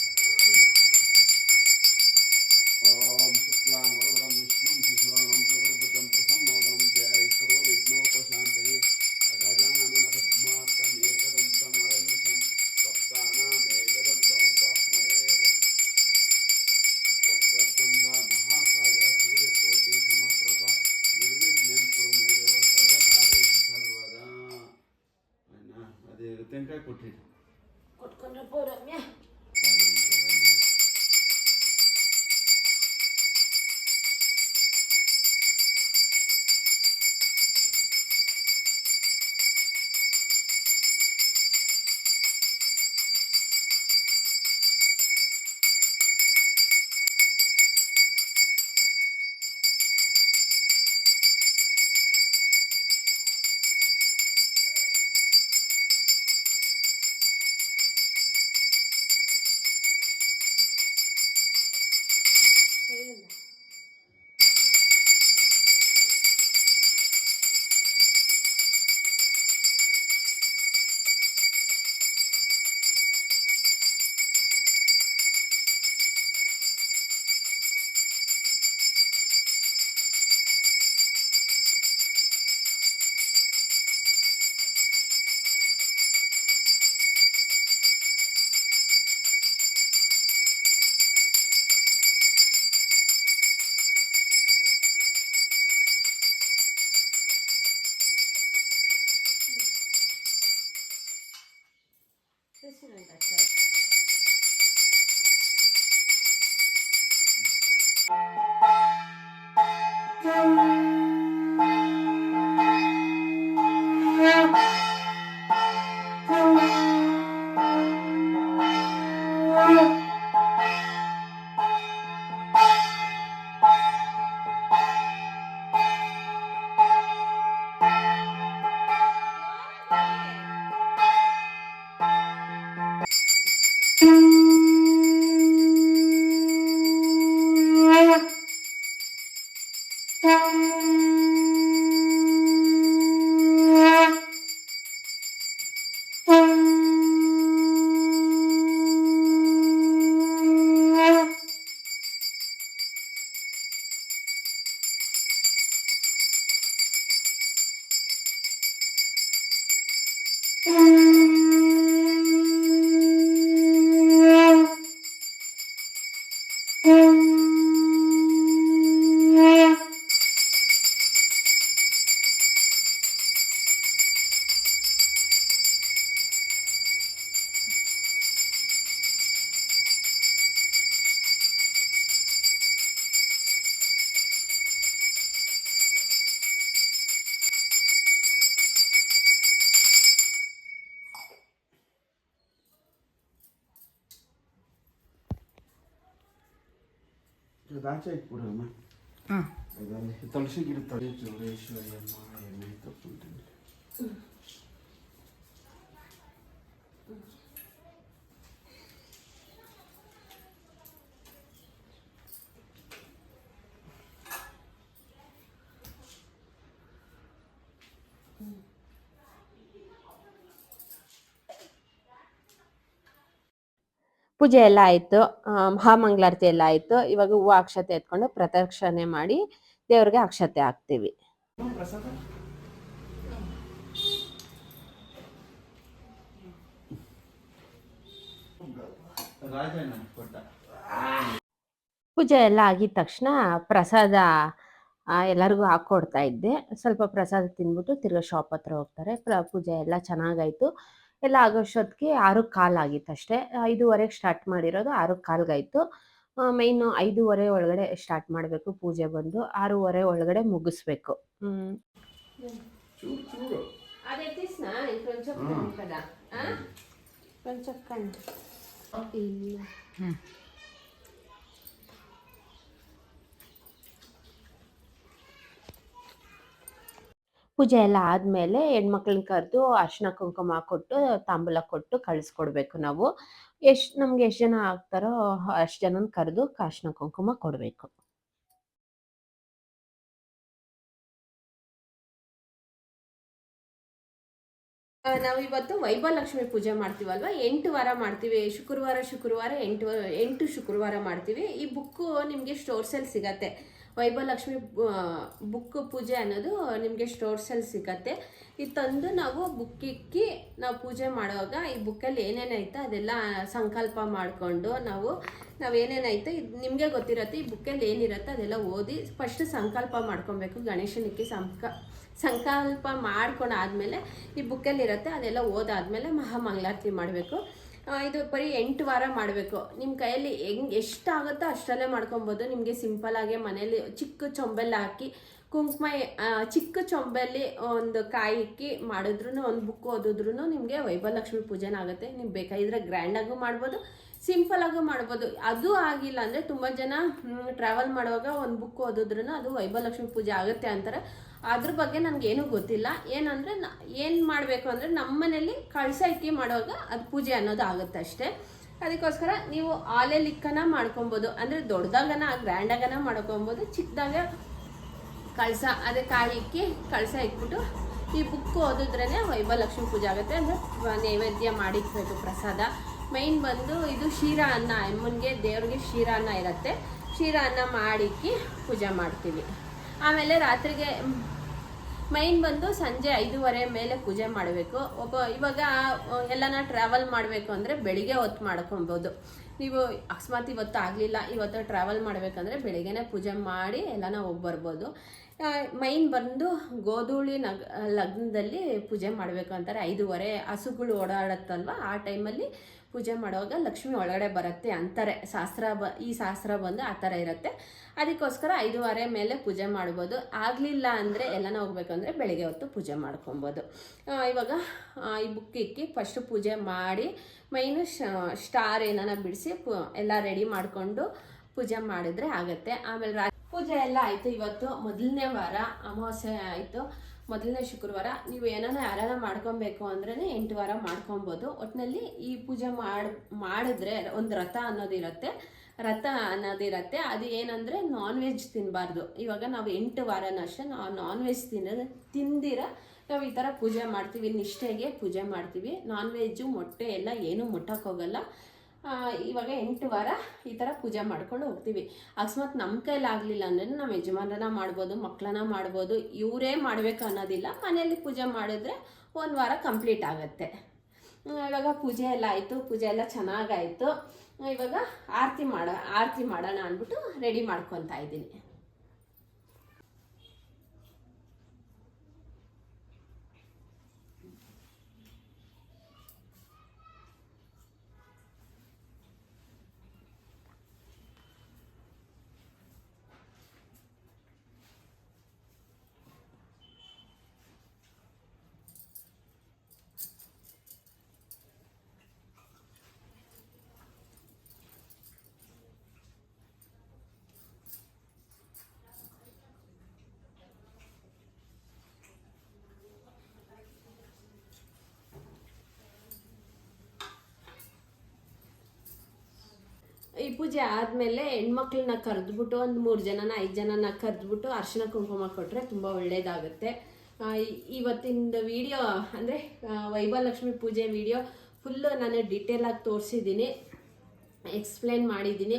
Música ಇದು ಆಚೆ ಇಟ್ಬಿಡಮ್ಮ ತುಳಸಿ ಗಿಡ ತೊಳಿ ಅಮ್ಮ ಎಣ್ಣೆ ತಗೊಂತೀನಿ ಪೂಜೆ ಎಲ್ಲ ಆಯ್ತು ಮಹಾ ಮಹಾಮಂಗಳಾರತಿ ಎಲ್ಲ ಆಯ್ತು. ಇವಾಗ ಹೂವು ಅಕ್ಷತೆ ಎತ್ಕೊಂಡು ಪ್ರದಕ್ಷಿಣೆ ಮಾಡಿ ದೇವ್ರಿಗೆ ಅಕ್ಷತೆ ಹಾಕ್ತೀವಿ. ಪೂಜೆ ಎಲ್ಲ ಆಗಿದ ತಕ್ಷಣ ಪ್ರಸಾದ ಎಲ್ಲರಿಗೂ ಹಾಕ್ಕೊಡ್ತಾ ಇದ್ದೆ. ಸ್ವಲ್ಪ ಪ್ರಸಾದ ತಿಂದ್ಬಿಟ್ಟು ತಿರ್ಗಾ ಶಾಪ್ ಹತ್ರ ಹೋಗ್ತಾರೆ. ಪೂಜೆ ಎಲ್ಲ ಚೆನ್ನಾಗಾಯ್ತು. ಎಲ್ಲ ಆಗೋಷ್ಟೊತ್ತಿಗೆ ಆರು ಕಾಲು ಆಗಿತ್ತು ಅಷ್ಟೇ. ಐದೂವರೆಗೆ ಸ್ಟಾರ್ಟ್ ಮಾಡಿರೋದು ಆರು ಕಾಲ್ಗಾಯಿತು. ಮೇಯ್ನು ಐದೂವರೆ ಒಳಗಡೆ ಸ್ಟಾರ್ಟ್ ಮಾಡಬೇಕು ಪೂಜೆ ಬಂದು ಆರೂವರೆ ಒಳಗಡೆ ಮುಗಿಸ್ಬೇಕು. ಹ್ಞೂ ಪೂಜೆ ಎಲ್ಲ ಆದಮೇಲೆ ಹೆಣ್ಮಕ್ಳನ್ನ ಕರೆದು ಅರ್ಶಿನ ಕುಂಕುಮ ಕೊಟ್ಟು, ತಾಂಬೂಲ ಕೊಟ್ಟು ಕಳಿಸ್ಕೊಡ್ಬೇಕು ನಾವು. ಎಷ್ಟು, ನಮ್ಗೆ ಎಷ್ಟು ಜನ ಆಗ್ತಾರೋ ಅಷ್ಟು ಜನನ ಕರೆದು ಅರ್ಶಿನ ಕುಂಕುಮ ಕೊಡಬೇಕು. ನಾವು ಇವತ್ತು ವೈಭವಲಕ್ಷ್ಮಿ ಪೂಜೆ ಮಾಡ್ತೀವಲ್ವಾ? ಎಂಟು ವಾರ ಮಾಡ್ತೀವಿ. ಶುಕ್ರವಾರ ಶುಕ್ರವಾರ, ಎಂಟು ಎಂಟು ಶುಕ್ರವಾರ ಮಾಡ್ತೀವಿ. ಈ ಬುಕ್ಕು ನಿಮಗೆ ಸ್ಟೋರ್ಸಲ್ಲಿ ಸಿಗತ್ತೆ. ವೈಭವಲಕ್ಷ್ಮಿ ಬುಕ್ ಪೂಜೆ ಅನ್ನೋದು ನಿಮಗೆ ಸ್ಟೋರ್ಸಲ್ಲಿ ಸಿಗತ್ತೆ. ಇದು ತಂದು ನಾವು ಬುಕ್ಕಿಕ್ಕಿ ನಾವು ಪೂಜೆ ಮಾಡುವಾಗ ಈ ಬುಕ್ಕಲ್ಲಿ ಏನೇನೈತೆ ಅದೆಲ್ಲ ಸಂಕಲ್ಪ ಮಾಡಿಕೊಂಡು ನಾವು ನಾವು ಏನೇನೈತೆ ಇದು ನಿಮಗೆ ಗೊತ್ತಿರತ್ತೆ ಈ ಬುಕ್ಕಲ್ಲಿ ಏನಿರುತ್ತೆ ಅದೆಲ್ಲ ಓದಿ ಫಸ್ಟ್ ಸಂಕಲ್ಪ ಮಾಡ್ಕೊಬೇಕು ಗಣೇಶನಿಗೆ ಸಂಕ, ಸಂಕಲ್ಪ ಮಾಡ್ಕೊಂಡು ಆದಮೇಲೆ ಈ ಬುಕ್ಕಲ್ಲಿರುತ್ತೆ ಅದೆಲ್ಲ ಓದಾದಮೇಲೆ ಮಹಾಮಂಗಳಾರತಿ ಮಾಡಬೇಕು. ಇದು ಬರೀ ಎಂಟು ವಾರ ಮಾಡಬೇಕು. ನಿಮ್ಮ ಕೈಯಲ್ಲಿ ಹೆಂಗೆ ಎಷ್ಟಾಗುತ್ತೋ ಅಷ್ಟರಲ್ಲೇ ಮಾಡ್ಕೊಬೋದು. ನಿಮಗೆ ಸಿಂಪಲ್ಲಾಗೆ ಮನೇಲಿ ಚಿಕ್ಕ ಚೊಂಬೆಲ್ಲ ಹಾಕಿ ಕುಂಕುಮ ಚಿಕ್ಕ ಚೊಂಬೆಲಿ ಒಂದು ಕಾಯಿ ಇಕ್ಕಿ ಮಾಡಿದ್ರು ಒಂದು ಬುಕ್ ಓದಿದ್ರು ನಿಮಗೆ ವೈಭವಲಕ್ಷ್ಮಿ ಪೂಜೆನ ಆಗುತ್ತೆ. ನೀವು ಬೇಕಾಗಿದ್ರೆ ಗ್ರ್ಯಾಂಡಾಗೂ ಮಾಡ್ಬೋದು ಸಿಂಪಲಾಗೂ ಮಾಡ್ಬೋದು. ಅದು ಆಗಿಲ್ಲ ಅಂದರೆ ತುಂಬ ಜನ ಟ್ರಾವೆಲ್ ಮಾಡುವಾಗ ಒಂದು ಬುಕ್ ಓದಿದ್ರು ಅದು ವೈಭವಲಕ್ಷ್ಮಿ ಪೂಜೆ ಆಗುತ್ತೆ ಅಂತಾರೆ. ಅದ್ರ ಬಗ್ಗೆ ನನಗೇನೂ ಗೊತ್ತಿಲ್ಲ. ಏನಂದರೆ ಏನು ಮಾಡಬೇಕು ಅಂದರೆ ನಮ್ಮ ಕಳಸ ಇಕ್ಕಿ ಮಾಡುವಾಗ ಅದು ಪೂಜೆ ಅನ್ನೋದು ಆಗುತ್ತೆ ಅಷ್ಟೇ. ಅದಕ್ಕೋಸ್ಕರ ನೀವು ಆಲೆ ಲಿಕ್ಕನ ಮಾಡ್ಕೊಬೋದು. ಅಂದರೆ ದೊಡ್ಡದಾಗನ ಗ್ರ್ಯಾಂಡಾಗನ ಮಾಡ್ಕೊಬೋದು, ಚಿಕ್ಕದಾಗ ಕಳಸ, ಅದೇ ಕಾಯಿ ಇಕ್ಕಿ ಕಳಸ ಇಟ್ಬಿಟ್ಟು ಈ ಬುಕ್ ಓದಿದ್ರೇ ವೈಭವಲಕ್ಷ್ಮಿ ಪೂಜೆ ಆಗುತ್ತೆ ಅಂದರೆ ನೈವೇದ್ಯ ಮಾಡಿಕ್ಬೇಕು ಪ್ರಸಾದ. ಮೈನ್ ಬಂದು ಇದು ಶೀರಾ ಅನ್ನ, ಅಮ್ಮನಿಗೆ ದೇವ್ರಿಗೆ ಶೀರಾ ಅನ್ನ ಇರುತ್ತೆ. ಶೀರಾ ಅನ್ನ ಮಾಡಿಕ್ಕಿ ಪೂಜೆ ಮಾಡ್ತೀವಿ. ಆಮೇಲೆ ರಾತ್ರಿಗೆ ಮೈನ್ ಬಂದು ಸಂಜೆ ಐದೂವರೆ ಮೇಲೆ ಪೂಜೆ ಮಾಡಬೇಕು. ಒಬ್ಬ, ಇವಾಗ ಎಲ್ಲನ ಟ್ರಾವೆಲ್ ಮಾಡಬೇಕು ಅಂದರೆ ಬೆಳಿಗ್ಗೆ ಹೊತ್ತು ಮಾಡ್ಕೊಬೋದು ನೀವು ಅಕಸ್ಮಾತ್ ಇವತ್ತು ಆಗಲಿಲ್ಲ, ಇವತ್ತು ಟ್ರಾವೆಲ್ ಮಾಡಬೇಕಂದ್ರೆ ಬೆಳಿಗ್ಗೆನೇ ಪೂಜೆ ಮಾಡಿ ಎಲ್ಲನ ಹೋಗಿ ಬರ್ಬೋದು. ಮೈನ್ ಬಂದು ಗೋಧೂಳಿ ನಗ, ಲಗ್ನದಲ್ಲಿ ಪೂಜೆ ಮಾಡಬೇಕು ಅಂತಾರೆ ಐದೂವರೆ ಹಸುಗಳು ಓಡಾಡತ್ತಲ್ವ? ಆ ಟೈಮಲ್ಲಿ ಪೂಜೆ ಮಾಡುವಾಗ ಲಕ್ಷ್ಮಿ ಒಳಗಡೆ ಬರುತ್ತೆ ಅಂತಾರೆ. ಶಾಸ್ತ್ರ ಬ, ಈ ಶಾಸ್ತ್ರ ಬಂದು ಆ ಥರ ಇರುತ್ತೆ. ಅದಕ್ಕೋಸ್ಕರ ಐದೂವರೆ ಮೇಲೆ ಪೂಜೆ ಮಾಡ್ಬೋದು. ಆಗಲಿಲ್ಲ ಅಂದರೆ ಎಲ್ಲನ ಹೋಗ್ಬೇಕಂದ್ರೆ ಬೆಳಗ್ಗೆ ಹೊತ್ತು ಪೂಜೆ ಮಾಡ್ಕೊಬೋದು. ಇವಾಗ ಈ ಬುಕ್ ಇಕ್ಕಿ ಫಸ್ಟು ಪೂಜೆ ಮಾಡಿ, ಮೈನು ಸ್ಟಾರ್ ಏನಾನ ಬಿಡಿಸಿ ಎಲ್ಲ ರೆಡಿ ಮಾಡಿಕೊಂಡು ಪೂಜೆ ಮಾಡಿದ್ರೆ ಆಗುತ್ತೆ. ಆಮೇಲೆ ಪೂಜೆ ಎಲ್ಲ ಆಯಿತು ಇವತ್ತು. ಮೊದಲನೇ ವಾರ, ಅಮಾವಾಸ್ಯೆ ಆಯಿತು. ಮೊದಲನೇ ಶುಕ್ರವಾರ. ನೀವು ಏನಾನ ಯಾರಾನ ಮಾಡ್ಕೊಬೇಕು ಅಂದ್ರೆ ಎಂಟು ವಾರ ಮಾಡ್ಕೊಬೋದು. ಒಟ್ಟಿನಲ್ಲಿ ಈ ಪೂಜೆ ಮಾಡಿ, ಮಾಡಿದ್ರೆ ಒಂದು ರಥ ಅನ್ನೋದಿರುತ್ತೆ ರಥ ಅನ್ನೋದಿರತ್ತೆ ಅದು ಏನಂದರೆ ನಾನ್ ವೆಜ್ ತಿನ್ನಬಾರ್ದು ಇವಾಗ ನಾವು ಎಂಟು ವಾರನ ಅಷ್ಟೇ ನಾವು ನಾನ್ ವೆಜ್ ತಿನ್ನ ತಿಂದಿರ ನಾವು ಈ ಥರ ಪೂಜೆ ಮಾಡ್ತೀವಿ. ನಿಷ್ಠೆಗೆ ಪೂಜೆ ಮಾಡ್ತೀವಿ. ನಾನ್ ವೆಜ್ಜು ಮೊಟ್ಟೆ ಎಲ್ಲ ಏನೂ ಮುಟ್ಟಕ್ಕೆ ಹೋಗಲ್ಲ. ಇವಾಗ ಎಂಟು ವಾರ ಈ ಥರ ಪೂಜೆ ಮಾಡ್ಕೊಂಡು ಹೋಗ್ತೀವಿ. ಅಕಸ್ಮಾತ್ ನಮ್ಮ ಕೈಲಿ ಆಗಲಿಲ್ಲ ಅಂದರೆ ನಮ್ಮ ಯಜಮಾನರನ್ನ ಮಾಡ್ಬೋದು ಮಕ್ಕಳನ್ನ ಮಾಡ್ಬೋದು, ಇವರೇ ಮಾಡಬೇಕು ಅನ್ನೋದಿಲ್ಲ. ಮನೆಯಲ್ಲಿ ಪೂಜೆ ಮಾಡಿದ್ರೆ ಒಂದು ವಾರ ಕಂಪ್ಲೀಟ್ ಆಗುತ್ತೆ. ಇವಾಗ ಪೂಜೆ ಎಲ್ಲ ಆಯಿತು, ಪೂಜೆ ಎಲ್ಲ ಚೆನ್ನಾಗಾಯಿತು ಇವಾಗ ಆರತಿ ಮಾಡ, ಆರತಿ ಮಾಡೋಣ ಅಂದ್ಬಿಟ್ಟು ರೆಡಿ ಮಾಡ್ಕೊತಾ ಇದ್ದೀನಿ. ಪೂಜೆ ಆದಮೇಲೆ ಹೆಣ್ಮಕ್ಳನ್ನ ಕರೆದ್ಬಿಟ್ಟು ಒಂದು ಮೂರು ಜನನ, ಐದು ಜನನ ಕರೆದ್ಬಿಟ್ಟು ಅರ್ಶಿನ ಕುಂಕುಮ ಕೊಟ್ಟರೆ ತುಂಬ ಒಳ್ಳೆಯದಾಗುತ್ತೆ ಇವತ್ತಿನ ವಿಡಿಯೋ ಅಂದರೆ ವೈಭವಲಕ್ಷ್ಮಿ ಪೂಜೆ ವಿಡಿಯೋ ಫುಲ್ಲು ನಾನು ಡಿಟೇಲಾಗಿ ತೋರಿಸಿದ್ದೀನಿ ಎಕ್ಸ್ಪ್ಲೇನ್ ಮಾಡಿದ್ದೀನಿ.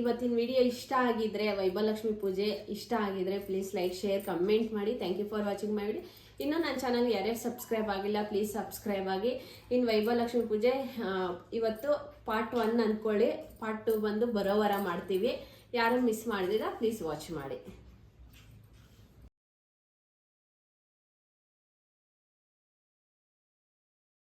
ಇವತ್ತಿನ ವಿಡಿಯೋ ಇಷ್ಟ ಆಗಿದ್ರೆ, ವೈಭವಲಕ್ಷ್ಮಿ ಪೂಜೆ ಇಷ್ಟ ಆಗಿದ್ರೆ ಪ್ಲೀಸ್ ಲೈಕ್ ಶೇರ್ ಕಮೆಂಟ್ ಮಾಡಿ. Thank you for watching my video ಇನ್ನೂ ನನ್ನ ಚಾನಲ್ಗೆ ಯಾರ್ಯಾರು ಸಬ್ಸ್ಕ್ರೈಬ್ ಆಗಿಲ್ಲ ಪ್ಲೀಸ್ ಸಬ್ಸ್ಕ್ರೈಬ್ ಆಗಿ. ಇನ್ನು ವೈಭವಲಕ್ಷ್ಮಿ ಪೂಜೆ ಇವತ್ತು ಪಾರ್ಟ್ ಒನ್ ಅಂದ್ಕೊಳ್ಳಿ ಪಾರ್ಟ್ ಟು ಬಂದು ಬರೋವರ ಮಾಡ್ತೀವಿ. ಯಾರು ಮಿಸ್ ಮಾಡಿದಿರ ಪ್ಲೀಸ್ ವಾಚ್ ಮಾಡಿ.